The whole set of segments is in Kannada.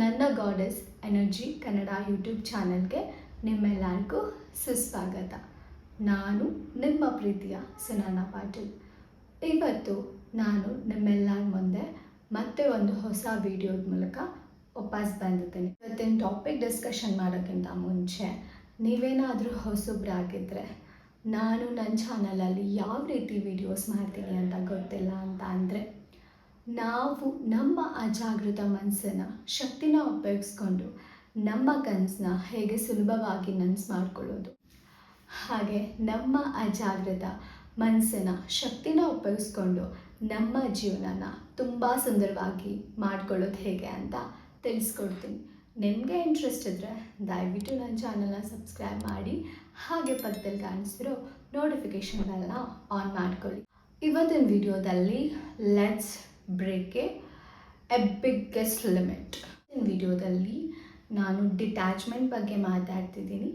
ನನ್ನ ಗಾಡೆಸ್ ಎನರ್ಜಿ ಕನ್ನಡ ಯೂಟ್ಯೂಬ್ ಚಾನಲ್ಗೆ ನಿಮ್ಮೆಲ್ಲರಿಗೂ ಸುಸ್ವಾಗತ. ನಾನು ನಿಮ್ಮ ಪ್ರೀತಿಯ ಸುನಾನ ಪಾಟೀಲ್. ಇವತ್ತು ನಾನು ನಿಮ್ಮೆಲ್ಲರ ಮುಂದೆ ಮತ್ತೆ ಒಂದು ಹೊಸ ವಿಡಿಯೋದ ಮೂಲಕ ವಾಪಸ್ ಬಂದಿದ್ದೀನಿ. ಇವತ್ತಿನ ಟಾಪಿಕ್ ಡಿಸ್ಕಷನ್ ಮಾಡೋಕ್ಕಿಂತ ಮುಂಚೆ ನೀವೇನಾದರೂ ಹೊಸಬ್ರಾಗಿದ್ದರೆ ನಾನು ನನ್ನ ಚಾನಲಲ್ಲಿ ಯಾವ ರೀತಿ ವಿಡಿಯೋಸ್ ಮಾಡ್ತೀನಿ ಅಂತ ಗೊತ್ತಿಲ್ಲ ಅಂತ ಅಂದರೆ ನಾವು ನಮ್ಮ ಅಜಾಗೃತ ಮನಸ್ಸನ್ನು, ಶಕ್ತಿನ ಉಪಯೋಗಿಸ್ಕೊಂಡು ನಮ್ಮ ಕನಸನ್ನ ಹೇಗೆ ಸುಲಭವಾಗಿ ನನಸು ಮಾಡ್ಕೊಳ್ಳೋದು. ಹಾಗೆ ನಮ್ಮ ಅಜಾಗೃತ ಮನಸ್ಸನ್ನ, ಶಕ್ತಿನ ಉಪಯೋಗಿಸ್ಕೊಂಡು ನಮ್ಮ ಜೀವನನ ತುಂಬ ಸುಂದರವಾಗಿ ಮಾಡ್ಕೊಳ್ಳೋದು ಹೇಗೆ ಅಂತ ತಿಳಿಸ್ಕೊಡ್ತೀನಿ. ನಿಮಗೆ ಇಂಟ್ರೆಸ್ಟ್ ಇದ್ದರೆ ದಯವಿಟ್ಟು ನನ್ನ ಚಾನಲ್ನ ಸಬ್ಸ್ಕ್ರೈಬ್ ಮಾಡಿ, ಹಾಗೆ ಪಕ್ಕದಲ್ಲಿ ಕಾಣಿಸ್ತಿರೋ ನೋಟಿಫಿಕೇಷನ್ಗಳನ್ನ ಆನ್ ಮಾಡ್ಕೊಳ್ಳಿ. ಇವತ್ತಿನ ವಿಡಿಯೋದಲ್ಲಿ let's break a a biggest limit. ವಿಡಿಯೋದಲ್ಲಿ ನಾನು ಡಿಟ್ಯಾಚ್ಮೆಂಟ್ ಬಗ್ಗೆ ಮಾತಾಡ್ತಿದ್ದೀನಿ.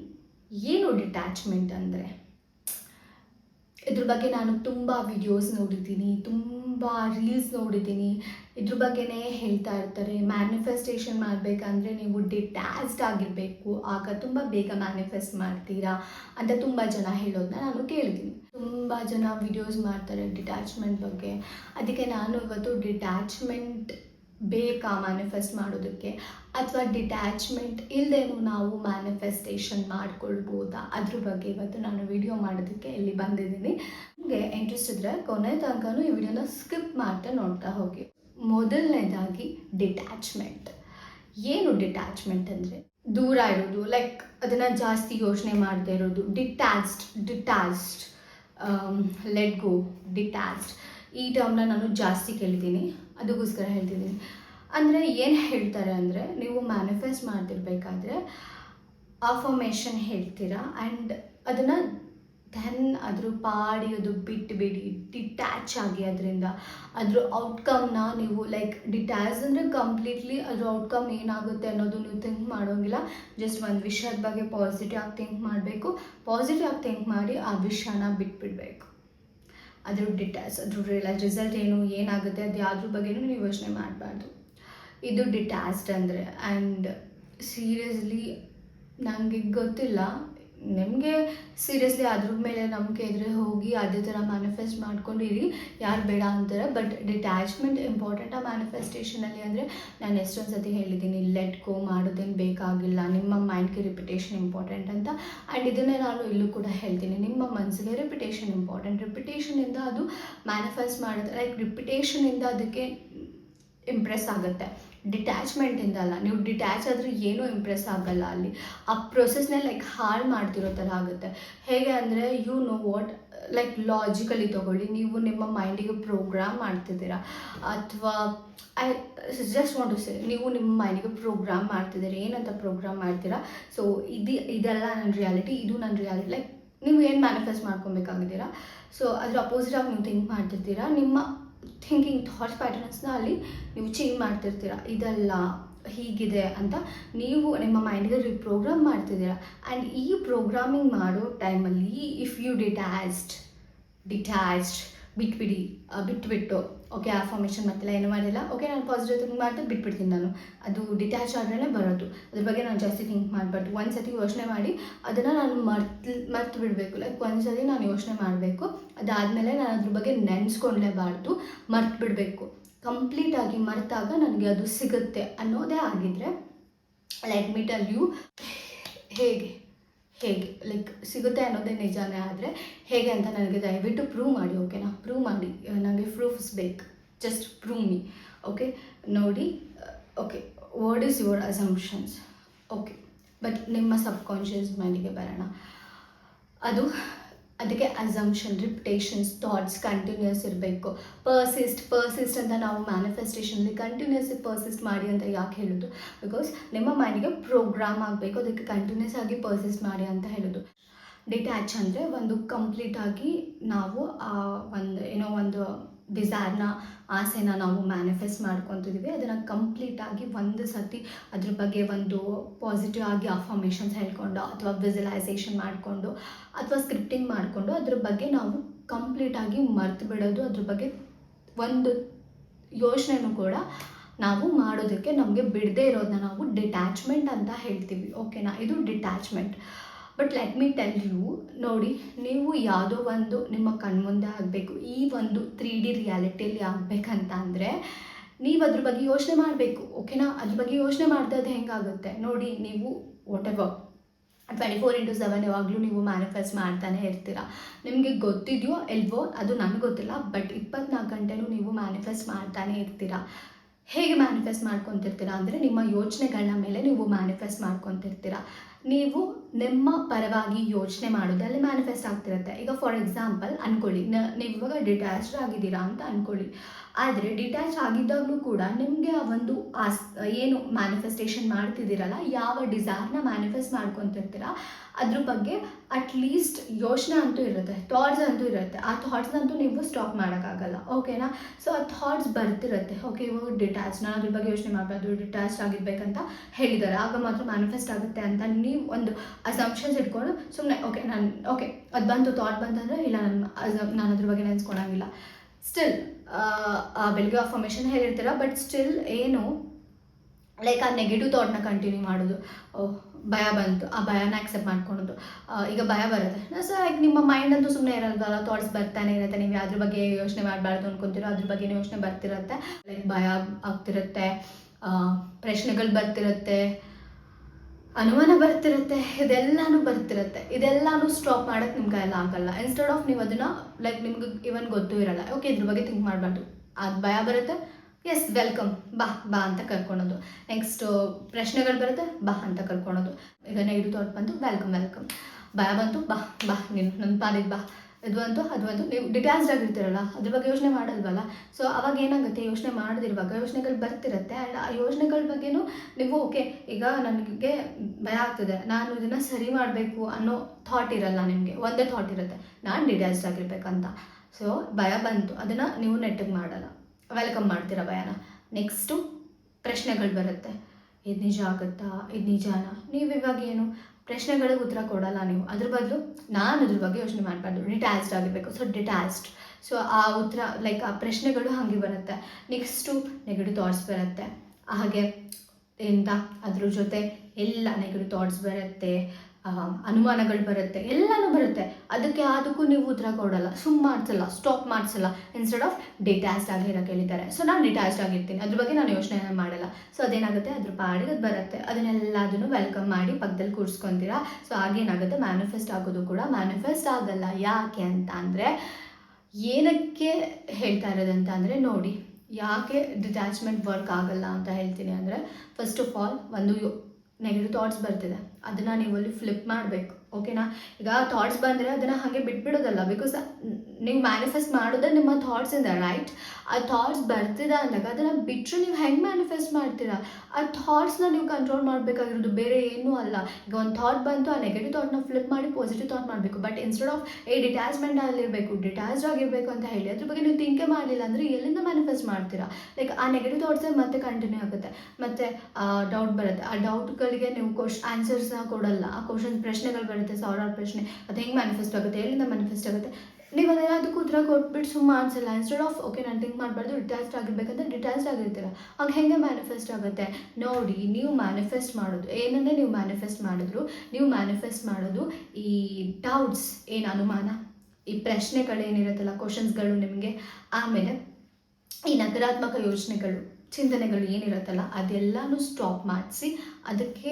ಏನು ಡಿಟ್ಯಾಚ್ಮೆಂಟ್ ಅಂದರೆ? ಇದ್ರ ಬಗ್ಗೆ ನಾನು ತುಂಬ ವಿಡಿಯೋಸ್ ನೋಡಿದ್ದೀನಿ, ತುಂಬ ರೀಲ್ಸ್ ನೋಡಿದ್ದೀನಿ. ಇದ್ರ ಬಗ್ಗೆನೇ ಹೇಳ್ತಾ ಇರ್ತಾರೆ, ಮ್ಯಾನಿಫೆಸ್ಟೇಷನ್ ಮಾಡಬೇಕಂದ್ರೆ ನೀವು ಡಿಟ್ಯಾಚ್ಡ್ ಆಗಿರಬೇಕು. ಆಗ ತುಂಬ ಬೇಗ ಮ್ಯಾನಿಫೆಸ್ಟ್ ಮಾಡ್ತೀರಾ ಅಂತ ತುಂಬ ಜನ ಹೇಳೋದನ್ನ ನಾನು ಕೇಳಿದ್ದೀನಿ. ತುಂಬ ಜನ ವಿಡಿಯೋಸ್ ಮಾಡ್ತಾರೆ ಡಿಟ್ಯಾಚ್ಮೆಂಟ್ ಬಗ್ಗೆ. ಅದಕ್ಕೆ ನಾನು ಇವತ್ತು ಡಿಟ್ಯಾಚ್ಮೆಂಟ್ ಬೇಕಾ ಮ್ಯಾನಿಫೆಸ್ಟ್ ಮಾಡೋದಕ್ಕೆ? ಅಥವಾ ಡಿಟ್ಯಾಚ್ಮೆಂಟ್ ಇಲ್ಲದೇನು ನಾವು ಮ್ಯಾನಿಫೆಸ್ಟೇಷನ್ ಮಾಡ್ಕೊಳ್ಬೋದಾ? ಅದ್ರ ಬಗ್ಗೆ ಇವತ್ತು ನಾನು ವಿಡಿಯೋ ಮಾಡೋದಕ್ಕೆ ಇಲ್ಲಿ ಬಂದಿದ್ದೀನಿ. ನಿಮಗೆ ಇಂಟ್ರೆಸ್ಟ್ ಇದ್ದರೆ ಕೊನೆ ತನಕನೂ ಈ ವಿಡಿಯೋನ ಸ್ಕಿಪ್ ಮಾಡ್ತಾ ನೋಡ್ತಾ ಹೋಗಿ. ಮೊದಲನೇದಾಗಿ ಡಿಟ್ಯಾಚ್ಮೆಂಟ್ ಏನು ಡಿಟ್ಯಾಚ್ಮೆಂಟ್ ಅಂದರೆ? ದೂರ ಇರೋದು ಲೈಕ್ ಅದನ್ನು ಜಾಸ್ತಿ ಯೋಚನೆ ಮಾಡದೇ ಇರೋದು detached detached let go detached ಈ ಟರ್ಮ್ನ ನಾನು ಜಾಸ್ತಿ ಕೇಳ್ತೀನಿ ಅದಕ್ಕೋಸ್ಕರ ಹೇಳ್ತಿದ್ದೀನಿ. ಅಂದರೆ ಏನು ಹೇಳ್ತಾರೆ ಅಂದರೆ, ನೀವು ಮ್ಯಾನಿಫೆಸ್ಟ್ ಮಾಡ್ತಿರ್ಬೇಕಾದ್ರೆ ಅಫರ್ಮೇಷನ್ ಹೇಳ್ತೀರಾ? ಆ್ಯಂಡ್ ಅದನ್ನು ದೆನ್ ಅದ್ರ ಪಾಡಿ ಅದು ಬಿಟ್ಟುಬಿಡಿ ಡಿಟ್ಯಾಚ್ ಆಗಿ ಅದರಿಂದ. ಅದ್ರ ಔಟ್ಕಮ್ನ ನೀವು ಲೈಕ್ ಡಿಟ್ಯಾಚ್ ಅಂದರೆ ಕಂಪ್ಲೀಟ್ಲಿ ಅದ್ರ ಔಟ್ಕಮ್ ಏನಾಗುತ್ತೆ ಅನ್ನೋದು ನೀವು ಥಿಂಕ್ ಮಾಡೋಂಗಿಲ್ಲ. ಜಸ್ಟ್ ಒಂದು ವಿಷಯದ ಬಗ್ಗೆ ಪಾಸಿಟಿವ್ ಆಗಿ ಥಿಂಕ್ ಮಾಡಬೇಕು. ಪಾಸಿಟಿವ್ ಆಗಿ ಥಿಂಕ್ ಮಾಡಿ ಆ ವಿಷಯನ ಬಿಟ್ಬಿಡ್ಬೇಕು. ಅದ್ರ ಡಿಟ್ಯಾಚ್ ಅದ್ರ ರಿಸಲ್ಟ್ ಏನು, ಏನಾಗುತ್ತೆ ಅದು ಯಾವ್ದ್ರ ಬಗ್ಗೆನೂ ನೀವು ಯೋಚನೆ ಮಾಡಬಾರ್ದು. ಇದು ಡಿಟ್ಯಾಚ್ಡ್ ಅಂದರೆ ಆ್ಯಂಡ್ ಸೀರಿಯಸ್ಲಿ ನನಗೆ ಗೊತ್ತಿಲ್ಲ. ನಿಮಗೆ ಸೀರಿಯಸ್ಲಿ ಅದ್ರ ಮೇಲೆ ನಂಬಿಕೆ ಇದ್ದರೆ ಹೋಗಿ ಅದೇ ಥರ ಮ್ಯಾನಿಫೆಸ್ಟ್ ಮಾಡ್ಕೊಂಡಿರಿ. ಯಾರು ಬೇಡ ಅಂತಾರೆ ಬಟ್ ಡಿಟ್ಯಾಚ್ಮೆಂಟ್ ಇಂಪಾರ್ಟೆಂಟ್ ಆ ಮ್ಯಾನಿಫೆಸ್ಟೇಷನಲ್ಲಿ ಅಂದರೆ ನಾನು ಎಷ್ಟೊಂದು ಸತಿ ಹೇಳಿದ್ದೀನಿ ಲೆಟ್ ಗೋ ಮಾಡೋದೇನು ಬೇಕಾಗಿಲ್ಲ, ನಿಮ್ಮ ಮೈಂಡ್ಗೆ ರಿಪಿಟೇಷನ್ ಇಂಪಾರ್ಟೆಂಟ್ ಅಂತ. ಆ್ಯಂಡ್ ಇದನ್ನೇ ನಾನು ಇಲ್ಲೂ ಕೂಡ ಹೇಳ್ತೀನಿ, ನಿಮ್ಮ ಮನಸ್ಸಿಗೆ ರಿಪಿಟೇಷನ್ ಇಂಪಾರ್ಟೆಂಟ್ ರಿಪಿಟೇಷನಿಂದ ಅದು ಮ್ಯಾನಿಫೆಸ್ಟ್ ಮಾಡುತ್ತೆ ಲೈಕ್ ರಿಪಿಟೇಷನಿಂದ ಅದಕ್ಕೆ ಇಂಪ್ರೆಸ್ ಆಗುತ್ತೆ. ಡಿಟ್ಯಾಚ್ಮೆಂಟಿಂದ ಅಲ್ಲ, ನೀವು ಡಿಟ್ಯಾಚ್ ಆದರೆ ಏನೂ ಇಂಪ್ರೆಸ್ ಆಗಲ್ಲ ಅಲ್ಲಿ. ಆ ಪ್ರೊಸೆಸ್ನೇ ಲೈಕ್ ಹಾಳು ಮಾಡ್ತಿರೋ ಥರ ಆಗುತ್ತೆ. ಹೇಗೆ ಅಂದರೆ you know what like logically ತೊಗೊಳ್ಳಿ, ನೀವು ನಿಮ್ಮ ಮೈಂಡಿಗೆ ಪ್ರೋಗ್ರಾಮ್ ಮಾಡ್ತಿದ್ದೀರಾ. ಅಥವಾ I just want to say ನೀವು ನಿಮ್ಮ ಮೈಂಡಿಗೆ ಪ್ರೋಗ್ರಾಮ್ ಮಾಡ್ತಿದ್ದೀರಾ, ಏನಂತ ಪ್ರೋಗ್ರಾಮ್ ಮಾಡ್ತೀರಾ. ಸೊ ಇದು, ಇದೆಲ್ಲ ನನ್ನ ರಿಯಾಲಿಟಿ ಇದು ನನ್ನ ರಿಯಾಲಿಟಿ ಲೈಕ್ ನೀವು ಏನು ಮ್ಯಾನಿಫೆಸ್ಟ್ ಮಾಡ್ಕೊಬೇಕಾಗಿದ್ದೀರಾ. ಸೊ ಅದ್ರ ಅಪೋಸಿಟ್ ಆಗಿ ನೀವು ಥಿಂಕ್ ಮಾಡ್ತಿರ್ತೀರಾ. ನಿಮ್ಮ ಥಿಂಕಿಂಗ್ ಥಾಟ್ ಪ್ಯಾಟರ್ನ್ಸ್ನ ಅಲ್ಲಿ ನೀವು ಚೇಂಜ್ ಮಾಡ್ತಿರ್ತೀರ? ಇದೆಲ್ಲ ಹೀಗಿದೆ ಅಂತ ನೀವು ನಿಮ್ಮ ಮೈಂಡ್ಗೆ ರಿಪ್ರೋಗ್ರಾಮ್ ಮಾಡ್ತಿದ್ದೀರ? ಆ್ಯಂಡ್ ಈ ಪ್ರೋಗ್ರಾಮಿಂಗ್ ಮಾಡೋ ಟೈಮಲ್ಲಿ ಇಫ್ ಯು ಡಿಟ್ಯಾಚ್ಡ್ ಡಿಟ್ಯಾಚ್ಡ್ ಬಿಟ್ಬಿಡಿ ಬಿಟ್ಬಿಟ್ಟು ಓಕೆ ಆಫರ್ಮೇಷನ್ ಮತ್ತೆಲ್ಲ ಏನು ಮಾಡಿಲ್ಲ. ಓಕೆ, ನಾನು ಪಾಸಿಟಿವ್ ಥಿಂಕ್ ಮಾಡಿದ್ರೆ ಬಿಟ್ಬಿಡ್ತೀನಿ ನಾನು. ಅದು ಡಿಟ್ಯಾಚ್ ಆದ್ರೇ ಬರೋದು. ಅದ್ರ ಬಗ್ಗೆ ನಾನು ಜಾಸ್ತಿ ಥಿಂಕ್ ಮಾಡಬಾರ್ದು. ಒಂದು ಸತಿ ಯೋಚನೆ ಮಾಡಿ ಅದನ್ನು ನಾನು ಮರ್ತು ಮರ್ತು ಬಿಡಬೇಕು. ಲೈಕ್ ಒಂದು ಸತಿ ನಾನು ಯೋಚನೆ ಮಾಡಬೇಕು. ಅದಾದಮೇಲೆ ನಾನು ಅದ್ರ ಬಗ್ಗೆ ನೆನೆಸ್ಕೊಳ್ಳೇಬಾರ್ದು ಮರ್ತು ಬಿಡಬೇಕು. ಕಂಪ್ಲೀಟಾಗಿ ಮರೆತಾಗ ನನಗೆ ಅದು ಸಿಗುತ್ತೆ ಅನ್ನೋದೇ ಆಗಿದ್ರೆ ಲೈಕ್ ಮೀ ಟೆಲ್ ಯು ಹೇಗೆ? ಹೇಗೆ? ಲೈಕ್ ಸಿಗುತ್ತೆ ಅನ್ನೋದೇ ನಿಜಾನೇ ಆದರೆ ಹೇಗೆ ಅಂತ ನನಗೆ ದಯವಿಟ್ಟು ಪ್ರೂವ್ ಮಾಡಿ ಓಕೆನಾ ಪ್ರೂವ್ ಮಾಡಿ. ನನಗೆ ಪ್ರೂಫ್ಸ್ ಬೇಕು. ಜಸ್ಟ್ ಪ್ರೂವ್ ಮೀ ಓಕೆ ನೋಡಿ okay word is your assumptions okay but ನಿಮ್ಮ ಸಬ್ಕಾನ್ಷಿಯಸ್ ಮೈಂಡಿಗೆ ಬರೋಣ. ಅದು ಅದಕ್ಕೆ ಅಸಂಪ್ಷನ್ ರಿಪಿಟೇಷನ್ಸ್ ಥಾಟ್ಸ್ ಕಂಟಿನ್ಯೂಸ್ ಇರಬೇಕು. ಪರ್ಸಿಸ್ಟ್ ಪರ್ಸಿಸ್ಟ್ ಅಂತ ನಾವು ಮ್ಯಾನಿಫೆಸ್ಟೇಷನಲ್ಲಿ ಕಂಟಿನ್ಯೂಸ್ ಪರ್ಸಿಸ್ಟ್ ಮಾಡಿ ಅಂತ ಯಾಕೆ ಹೇಳೋದು? ಬಿಕಾಸ್ ನಿಮ್ಮ ಮೈಂಡಿಗೆ ಪ್ರೋಗ್ರಾಮ್ ಆಗಬೇಕು, ಅದಕ್ಕೆ ಕಂಟಿನ್ಯೂಸ್ ಆಗಿ ಪರ್ಸಿಸ್ಟ್ ಮಾಡಿ ಅಂತ ಹೇಳೋದು. ಡಿಟ್ಯಾಚ್ ಅಂದರೆ ಒಂದು ಕಂಪ್ಲೀಟಾಗಿ ನಾವು ಆ ಒಂದು, ಏನೋ ಒಂದು ಡಿಸೈರ್ನ ಆಸೆನ ನಾವು ಮ್ಯಾನಿಫೆಸ್ಟ್ ಮಾಡ್ಕೊತಿದ್ದೀವಿ ಅದನ್ನು ಕಂಪ್ಲೀಟಾಗಿ ಒಂದು ಸತಿ ಅದ್ರ ಬಗ್ಗೆ ಒಂದು ಪಾಸಿಟಿವ್ ಆಗಿ ಅಫಾರ್ಮೇಷನ್ಸ್ ಹೇಳ್ಕೊಂಡು ಅಥವಾ ವಿಜುಲೈಸೇಷನ್ ಮಾಡಿಕೊಂಡು ಅಥವಾ ಸ್ಕ್ರಿಪ್ಟಿಂಗ್ ಮಾಡಿಕೊಂಡು ಅದ್ರ ಬಗ್ಗೆ ನಾವು ಕಂಪ್ಲೀಟಾಗಿ ಮರ್ತು ಬಿಡೋದು. ಅದ್ರ ಬಗ್ಗೆ ಒಂದು ಯೋಚನೆನೂ ಕೂಡ ನಾವು ಮಾಡೋದಕ್ಕೆ ನಮಗೆ ಬಿಡದೇ ಇರೋದನ್ನ ನಾವು ಡಿಟ್ಯಾಚ್ಮೆಂಟ್ ಅಂತ ಹೇಳ್ತೀವಿ. ಓಕೆನಾ ಇದು detachment but let me tell you ನೋಡಿ, ನೀವು ಯಾವುದೋ ಒಂದು ನಿಮ್ಮ ಕಣ್ಮುಂದೆ ಆಗಬೇಕು ಈ ಒಂದು ತ್ರೀ ಡಿ ರಿಯಾಲಿಟಿಯಲ್ಲಿ ಆಗಬೇಕಂತ ಅಂದರೆ ನೀವು ಅದ್ರ ಬಗ್ಗೆ ಯೋಚನೆ ಮಾಡಬೇಕು ಓಕೆನಾ ಅದ್ರ ಬಗ್ಗೆ ಯೋಚನೆ ಮಾಡ್ತಾ ಅದು ಹೆಂಗಾಗುತ್ತೆ? ನೋಡಿ, ನೀವು whatever twenty four into seven ಯಾವಾಗಲೂ ನೀವು ಮ್ಯಾನಿಫೆಸ್ಟ್ ಮಾಡ್ತಾನೆ ಇರ್ತೀರ. ನಿಮಗೆ ಗೊತ್ತಿದೆಯೋ ಎಲ್ವೋ ಅದು ನನಗೆ ಗೊತ್ತಿಲ್ಲ ಬಟ್ ಇಪ್ಪತ್ನಾಲ್ಕು ಗಂಟೆನೂ ನೀವು ಮ್ಯಾನಿಫೆಸ್ಟ್ ಮಾಡ್ತಾನೆ ಇರ್ತೀರ. ಹೇಗೆ ಮ್ಯಾನಿಫೆಸ್ಟ್ ಮಾಡ್ಕೊತಿರ್ತೀರ ಅಂದರೆ ನಿಮ್ಮ ಯೋಚನೆಗಳನ್ನ ಮೇಲೆ ನೀವು ಮ್ಯಾನಿಫೆಸ್ಟ್ ಮಾಡ್ಕೊತಿರ್ತೀರ. ನೀವು ನಿಮ್ಮ ಪರವಾಗಿ ಯೋಚನೆ ಮಾಡೋದ್ರಲ್ಲಿ ಮ್ಯಾನಿಫೆಸ್ಟ್ ಆಗ್ತಿರುತ್ತೆ. ಈಗ ಫಾರ್ ಎಕ್ಸಾಂಪಲ್ ಅಂದ್ಕೊಳ್ಳಿ ನ ನೀವು ಇವಾಗ ಡಿಟ್ಯಾಚ್ಡ್ ಆಗಿದ್ದೀರಾ ಅಂತ ಅಂದ್ಕೊಳ್ಳಿ ಆದರೆ ಡಿಟ್ಯಾಚ್ ಆಗಿದ್ದಾಗಲೂ ಕೂಡ ನಿಮಗೆ ಆ ಒಂದು ಆಸ್, ಏನು ಮ್ಯಾನಿಫೆಸ್ಟೇಷನ್ ಮಾಡ್ತಿದ್ದೀರಲ್ಲ, ಯಾವ ಡಿಸೈರ್ನ ಮ್ಯಾನಿಫೆಸ್ಟ್ ಮಾಡ್ಕೊತಿರ್ತೀರ, ಅದ್ರ ಬಗ್ಗೆ ಅಟ್ಲೀಸ್ಟ್ ಯೋಚನೆ ಅಂತೂ ಇರುತ್ತೆ ಥಾಟ್ಸ್ ಅಂತೂ ಇರುತ್ತೆ. ಆ ಥಾಟ್ಸ್ನಂತೂ ನೀವು ಸ್ಟಾಪ್ ಮಾಡೋಕ್ಕಾಗಲ್ಲ ಓಕೆನಾ ಸೊ ಆ ಥಾಟ್ಸ್ ಬರ್ತಿರುತ್ತೆ ಓಕೆ ಇವಾಗ ಡಿಟ್ಯಾಚ್ ನಾನು ಅದ್ರ ಬಗ್ಗೆ ಯೋಚನೆ ಮಾಡಬಾರ್ದು ಡಿಟ್ಯಾಚ್ ಆಗಿರ್ಬೇಕಂತ ಹೇಳಿದ್ದಾರೆ. ಆಗ ಮಾತ್ರ ಮ್ಯಾನಿಫೆಸ್ಟ್ ಆಗುತ್ತೆ ಅಂತ ನೀವು ಒಂದು ಅಸಂಪ್ಷನ್ಸ್ ಇಟ್ಕೊಂಡು ಸುಮ್ಮನೆ ಓಕೆ ನಾನು ಓಕೆ ಅದು ಬಂತು ಥಾಟ್ ಬಂತಂದರೆ ಇಲ್ಲ, ನಾನು ನಾನು ಅದ್ರ ಬಗ್ಗೆ ನೆನೆಸ್ಕೊಳಂಗಿಲ್ಲ. ಸ್ಟಿಲ್ ಬೆಳಗ್ಗೆ ಅಫರ್ಮೇಷನ್ ಹೇಳಿರ್ತೀರ ಬಟ್ ಸ್ಟಿಲ್ ಏನು ಲೈಕ್ ಆ ನೆಗೆಟಿವ್ ಥಾಟ್ನ ಕಂಟಿನ್ಯೂ ಮಾಡೋದು. ಭಯ ಬಂತು. ಆ ಭಯನ ಆಕ್ಸೆಪ್ಟ್ ಮಾಡ್ಕೊಳೋದು. ಈಗ ಭಯ ಬರುತ್ತೆ. ಸೊ ಲೈಕ್ ನಿಮ್ಮ ಮೈಂಡ್ ಅಂತೂ ಸುಮ್ಮನೆ ಇರೋದಲ್ಲ ಥಾಟ್ಸ್ ಬರ್ತಾನೆ ಇರುತ್ತೆ. ನೀವು ಯಾವ್ದ್ರ ಬಗ್ಗೆ ಯೋಚನೆ ಮಾಡಬಾರ್ದು ಅನ್ಕೊಂತೀರೋ, ಅದ್ರ ಬಗ್ಗೆ ಯೋಚನೆ ಬರ್ತಿರುತ್ತೆ. ಲೈಕ್ ಭಯ ಆಗ್ತಿರುತ್ತೆ. ಪ್ರಶ್ನೆಗಳು ಬರ್ತಿರುತ್ತೆ. ಅನುಮಾನ ಬರ್ತಿರುತ್ತೆ, ಇದೆಲ್ಲಾನು ಬರ್ತಿರುತ್ತೆ. ಇದೆಲ್ಲಾನು ಸ್ಟಾಪ್ ಮಾಡೋಕ್ಕೆ ನಿಮ್ಮ ಕೈಯಲ್ಲ ಆಗಲ್ಲ. ಇನ್ಸ್ಟೆಡ್ ಆಫ್ ನೀವು ಅದನ್ನು ಲೈಕ್ ನಿಮ್ಗೆ ಇವನ್ ಗೊತ್ತೂ ಇರಲ್ಲ. ಓಕೆ ಇದ್ರ ಬಗ್ಗೆ ಥಿಂಕ್ ಮಾಡಬಾರ್ದು ಅದು ಭಯ ಬರುತ್ತೆ. ಎಸ್ ವೆಲ್ಕಮ್ ಬಾ ಬಾ ಅಂತ ಕರ್ಕೊಳೋದು. ನೆಕ್ಸ್ಟ್ ಪ್ರಶ್ನೆಗಳು ಬರುತ್ತೆ. ಬಾ ಅಂತ ಕರ್ಕೊಳೋದು. ಈಗ ನೆಗೆಟಿವ್ ಥಾಟ್ ಬಂತು ವೆಲ್ಕಮ್ ವೆಲ್ಕಮ್ ಭಯ ಬಂತು, ಬಾ ಬಾ, ನೀನು. ನನ್ನ ಪಾಲಿಗೆ ಬಾ. ಇದು ಅಂತ ಅದು ಒಂದು ನೀವು ಡಿಟ್ಯಾಚ್ಡ್ ಆಗಿರ್ತೀರಲ್ಲ ಅದ್ರ ಬಗ್ಗೆ ಯೋಚನೆ ಮಾಡಲ್ವಲ್ಲ? ಸೊ ಅವಾಗ ಏನಾಗುತ್ತೆ? ಯೋಚನೆ ಮಾಡದಿರುವಾಗ ಯೋಚನೆಗಳು ಬರ್ತಿರುತ್ತೆ. ಆ್ಯಂಡ್ ಆ ಯೋಚನೆಗಳ ಬಗ್ಗೆನೂ ನೀವು ಓಕೆ ಈಗ ನನಗೆ ಭಯ ಆಗ್ತದೆ. ನಾನು ಇದನ್ನು ಸರಿ ಮಾಡಬೇಕು ಅನ್ನೋ ಥಾಟ್ ಇರಲ್ಲ ನಿಮಗೆ. ಒಂದೇ ಥಾಟ್ ಇರುತ್ತೆ. ನಾನು ಡಿಟ್ಯಾಚ್ಡ್ ಆಗಿರ್ಬೇಕಂತ. ಸೊ ಭಯ ಬಂತು. ಅದನ್ನು ನೀವು ನೆಟ್ಟಿಗೆ ಮಾಡಲ್ಲ. ವೆಲ್ಕಮ್ ಮಾಡ್ತೀರ ಭಯನ? ನೆಕ್ಸ್ಟು ಪ್ರಶ್ನೆಗಳು ಬರುತ್ತೆ. ಇದು ನಿಜ ಆಗುತ್ತಾ? ಇದು ನಿಜಾನ? ನೀವು ಇವಾಗ ಏನು ಪ್ರಶ್ನೆಗಳಿಗೆ ಉತ್ತರ ಕೊಡಲ್ಲ ನೀವು. ಅದ್ರ ಬದಲು ನಾನು ಅದ್ರ ಬಗ್ಗೆ ಯೋಚನೆ ಮಾಡಬಾರ್ದು. ಡಿಟ್ಯಾಚ್ಡ್ ಆಗಿರಬೇಕು. ಸೊ ಡಿಟ್ಯಾಚ್ಡ್ ಸೊ ಆ ಉತ್ತರ ಲೈಕ್ ಆ ಪ್ರಶ್ನೆಗಳು ಹಾಗೆ ಬರುತ್ತೆ. ನೆಕ್ಸ್ಟು ನೆಗೆಟಿವ್ ಥಾಟ್ಸ್ ಬರುತ್ತೆ. ಹಾಗೆ ಎಂತ? ಅದ್ರ ಜೊತೆ ಎಲ್ಲ ನೆಗೆಟಿವ್ ಥಾಟ್ಸ್ ಬರುತ್ತೆ. ಅನುಮಾನಗಳು ಬರುತ್ತೆ, ಎಲ್ಲನೂ ಬರುತ್ತೆ. ಅದಕ್ಕೆ ಅದಕ್ಕೂ ನೀವು ಉತ್ತರ ಕೊಡಲ್ಲ. ಸುಮ್ಮ ಮಾಡಿಸಲ್ಲ ಸ್ಟಾಪ್ ಮಾಡಿಸಲ್ಲ. ಇನ್ಸ್ಟೆಡ್ ಆಫ್ ಡಿಟ್ಯಾಚ್ಡ್ ಆಗಿರೋಕೆ ಹೇಳಿದ್ದಾರೆ. ಸೊ ನಾನು ಡಿಟ್ಯಾಚ್ಡ್ ಆಗಿರ್ತೀನಿ ಅದ್ರ ಬಗ್ಗೆ ನಾನು ಯೋಚನೆ ಮಾಡಲ್ಲ. ಸೊ ಅದೇನಾಗುತ್ತೆ? ಅದ್ರ ಪಾಡಿಗೆ ಅದು ಬರುತ್ತೆ. ಅದನ್ನೆಲ್ಲದನ್ನು ವೆಲ್ಕಮ್ ಮಾಡಿ ಪಕ್ಕದಲ್ಲಿ ಕೂರಿಸ್ಕೊತೀರಾ? ಸೊ ಹಾಗೇನಾಗುತ್ತೆ ಮ್ಯಾನಿಫೆಸ್ಟ್ ಆಗೋದು ಕೂಡ ಮ್ಯಾನಿಫೆಸ್ಟ್ ಆಗಲ್ಲ. ಯಾಕೆ ಅಂತ ಅಂದರೆ, ಏನಕ್ಕೆ ಹೇಳ್ತಾ ಇರೋದಂತ ಅಂದರೆ, ನೋಡಿ, ಯಾಕೆ ಡಿಟ್ಯಾಚ್ಮೆಂಟ್ ವರ್ಕ್ ಆಗಲ್ಲ ಅಂತ ಹೇಳ್ತೀನಿ ಅಂದರೆ ಫಸ್ಟ್ ಆಫ್ ಆಲ್ ಒಂದು ನೆಗೆಟಿವ್ ಥಾಟ್ಸ್ ಬರ್ತಿದೆ. ಅದನ್ನು ನೀವು ಫ್ಲಿಪ್ ಮಾಡಬೇಕು. ಓಕೆನಾ ಈಗ ಥಾಟ್ಸ್ ಬಂದರೆ ಅದನ್ನು ಹಾಗೆ ಬಿಟ್ಬಿಡೋದಲ್ಲ ಬಿಕಾಸ್ ನೀವು ಮ್ಯಾನಿಫೆಸ್ಟ್ ಮಾಡೋದೇ ನಿಮ್ಮ ಥಾಟ್ಸ್ ಇಂದ ರೈಟ್ ಆ ಥಾಟ್ಸ್ ಬರ್ತಿದೆ ಅಂದಾಗ ಅದನ್ನು ಬಿಟ್ಟರೆ ನೀವು ಹೆಂಗೆ ಮ್ಯಾನಿಫೆಸ್ಟ್ ಮಾಡ್ತೀರಾ? ಆ ಥಾಟ್ಸ್ನ ನೀವು ಕಂಟ್ರೋಲ್ ಮಾಡಬೇಕಾಗಿರೋದು ಬೇರೆ ಏನೂ ಅಲ್ಲ. ಈಗ ಒಂದು ಥಾಟ್ ಬಂತು, ಆ ನೆಗೆಟಿವ್ ಥಾಟ್ನ ಫ್ಲಿಪ್ ಮಾಡಿ ಪಾಸಿಟಿವ್ ಥಾಟ್ ಮಾಡಬೇಕು. But instead of a detachment ಅಲ್ಲಿರಬೇಕು detached ಆಗಿರಬೇಕು ಅಂತ ಹೇಳಿ, ಅದ್ರ ಬಗ್ಗೆ ನೀವು ಥಿಂಕೇ ಮಾಡಲಿಲ್ಲ ಅಂದರೆ ಎಲ್ಲಿಂದ ಮ್ಯಾನಿಫೆಸ್ಟ್ ಮಾಡ್ತೀರಾ? ಲೈಕ್ ಆ ನೆಗೆಟಿವ್ ಥಾಟ್ಸೇ ಮತ್ತೆ ಕಂಟಿನ್ಯೂ ಆಗುತ್ತೆ. ಮತ್ತು ಡೌಟ್ ಬರುತ್ತೆ. ಆ ಡೌಟ್ಗಳಿಗೆ ನೀವು ಕ್ವಶ್ ಆನ್ಸರ್ಸ್ನ ಕೊಡಲ್ಲ. ಆ ಕ್ವಶನ್ ಪ್ರಶ್ನೆಗಳು ಬರುತ್ತೆ. ಸಾವಿರಾರು ಪ್ರಶ್ನೆ. ಅದು ಹೆಂಗೆ ಮ್ಯಾನಿಫೆಸ್ಟ್ ಆಗುತ್ತೆ, ಎಲ್ಲಿಂದ ಮ್ಯಾನಿಫೆಸ್ಟ್ ಆಗುತ್ತೆ? ನೀವು ಅದಕ್ಕೆ ಉತ್ತರ ಕೊಟ್ಬಿಟ್ಟು ಸುಮ್ಮ ಅನ್ಸಲ್ಲ ಇನ್ಸ್ಟೆಡ್ ಆಫ್ ಓಕೆ ನಾನು ಥಿಂಕ್ ಮಾಡಬಾರ್ದು ಡಿಟ್ಯಾಚ್ಡ್ ಆಗಿರ್ಬೇಕಂತ ಡಿಟ್ಯಾಚ್ಡ್ ಆಗಿರ್ತೀರ. ಆಗ ಹೆಂಗೆ ಮ್ಯಾನಿಫೆಸ್ಟ್ ಆಗುತ್ತೆ? ನೋಡಿ, ನೀವು ಮ್ಯಾನಿಫೆಸ್ಟ್ ಮಾಡೋದು. ಏನನ್ನೇ ನೀವು ಮ್ಯಾನಿಫೆಸ್ಟ್ ಮಾಡಿದ್ರು. ನೀವು ಮ್ಯಾನಿಫೆಸ್ಟ್ ಮಾಡೋದು ಈ ಡೌಟ್ಸ್ ಏನು ಅನುಮಾನ? ಈ ಪ್ರಶ್ನೆಗಳೇನಿರುತ್ತಲ್ಲ ಕ್ವಶನ್ಸ್ಗಳು ನಿಮಗೆ. ಆಮೇಲೆ ಈ ನಕಾರಾತ್ಮಕ ಯೋಚನೆಗಳು, ಚಿಂತನೆಗಳು ಏನಿರುತ್ತಲ್ಲ, ಅದೆಲ್ಲನೂ ಸ್ಟಾಪ್ ಮಾಡಿಸಿ, ಅದಕ್ಕೆ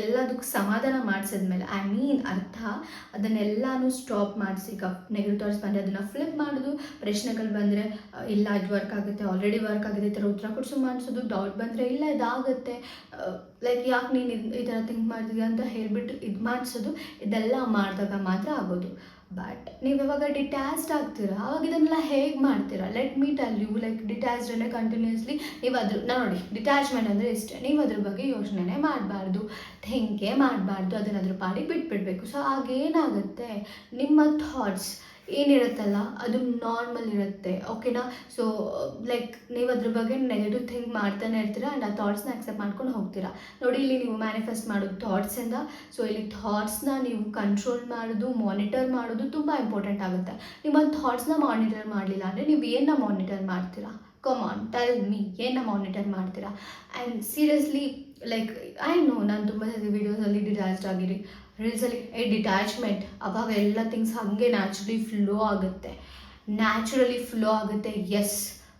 ಎಲ್ಲದಕ್ಕೂ ಸಮಾಧಾನ ಮಾಡಿಸಿದ್ಮೇಲೆ ಐ ಮೀನ್ ಅರ್ಥ, ಅದನ್ನೆಲ್ಲನೂ ಸ್ಟಾಪ್ ಮಾಡಿಸಿ ಈಗ ನೆಗೆಟಿವ್ ಥಾಟ್ಸ್ ಬಂದರೆ ಅದನ್ನು ಫ್ಲಿಪ್ ಮಾಡೋದು, ಪ್ರಶ್ನೆಗಳು ಬಂದರೆ ಇಲ್ಲ ಇದು ವರ್ಕ್ ಆಗುತ್ತೆ ಆಲ್ರೆಡಿ ವರ್ಕ್ ಆಗಿದೆ, ಈ ಥರ ಉತ್ತರ ಕೊಡಿಸು ಮಾಡಿಸೋದು ಡೌಟ್ ಬಂದರೆ ಇಲ್ಲ ಇದಾಗುತ್ತೆ ಲೈಕ್ ಯಾಕೆ ನೀನು ಈ ಥರ ಥಿಂಕ್ ಮಾಡ್ತಿದ್ಯಾ ಅಂತ ಹೇಳಿಬಿಟ್ಟು ಇದು ಮಾಡಿಸೋದು, ಇದೆಲ್ಲ ಮಾಡಿದಾಗ ಮಾತ್ರ ಆಗೋದು. ಬಟ್ ನೀವು ಇವಾಗ ಡಿಟ್ಯಾಚ್ಡ್ ಆಗ್ತೀರಾ? ಅವಾಗ ಇದನ್ನೆಲ್ಲ ಹೇಗೆ ಮಾಡ್ತೀರಾ? ಲೆಟ್ ಮೀಟ್ ಅಲ್ಲಿ ಯು ಲೈಕ್ ಡಿಟ್ಯಾಚ್ಡನ್ನೇ ಕಂಟಿನ್ಯೂಸ್ಲಿ ನೀವು ಅದ್ರ ನೋಡಿ ಡಿಟ್ಯಾಚ್ಮೆಂಟ್ ಅಂದರೆ ಇಷ್ಟೇ ನೀವು ಅದ್ರ ಬಗ್ಗೆ ಯೋಚನೆನೇ ಮಾಡಬಾರ್ದು. ಥಿಂಕೇ ಮಾಡಬಾರ್ದು ಅದನ್ನ ಅದ್ರ ಪಾಡಿಗೆ ಬಿಟ್ಬಿಡ್ಬೇಕು. ಸೊ ಆಗೇನಾಗುತ್ತೆ ನಿಮ್ಮ ಥಾಟ್ಸ್ ಏನಿರುತ್ತಲ್ಲ, ಅದು ನಾರ್ಮಲ್ ಇರುತ್ತೆ ಓಕೆನಾ ಸೊ ಲೈಕ್ ನೀವು ಅದ್ರ ಬಗ್ಗೆ ನೆಗೆಟಿವ್ ಥಿಂಕ್ ಮಾಡ್ತಾನೆ ಇರ್ತೀರ ಆ್ಯಂಡ್ ಆ ಥಾಟ್ಸ್ನ ಅಕ್ಸೆಪ್ಟ್ ಮಾಡ್ಕೊಂಡು ಹೋಗ್ತೀರಾ? ನೋಡಿ, ಇಲ್ಲಿ ನೀವು ಮ್ಯಾನಿಫೆಸ್ಟ್ ಮಾಡೋದು ಥಾಟ್ಸಿಂದ ಸೊ ಇಲ್ಲಿ ಥಾಟ್ಸ್ನ ನೀವು ಕಂಟ್ರೋಲ್ ಮಾಡೋದು ಮಾನಿಟರ್ ಮಾಡೋದು ತುಂಬ ಇಂಪಾರ್ಟೆಂಟ್ ಆಗುತ್ತೆ. ನಿಮ್ಮ ಥಾಟ್ಸ್ನ ಮಾನಿಟರ್ ಮಾಡಲಿಲ್ಲ ಅಂದರೆ ನೀವು ಏನನ್ನ ಮಾನಿಟರ್ ಮಾಡ್ತೀರಾ? ಕಮಾನ್ ಟೆಲ್ ಮೀ ಏನನ್ನ ಮಾನಿಟರ್ ಮಾಡ್ತೀರಾ? And seriously like I know ನಾನು ತುಂಬ ಸತಿ ವೀಡಿಯೋಸಲ್ಲಿ ಡಿಟ್ಯಾಚ್ಡ್ ಆಗಿರಿ ರೀಲ್ಸಲ್ಲಿ ಏ ಡಿಟ್ಯಾಚ್ಮೆಂಟ್ ಅವಾಗ ಎಲ್ಲ ಥಿಂಗ್ಸ್ ಹಾಗೆ ನ್ಯಾಚುರಲಿ ಫ್ಲೋ ಆಗುತ್ತೆ. ನ್ಯಾಚುರಲಿ ಫ್ಲೋ ಆಗುತ್ತೆ ಎಸ್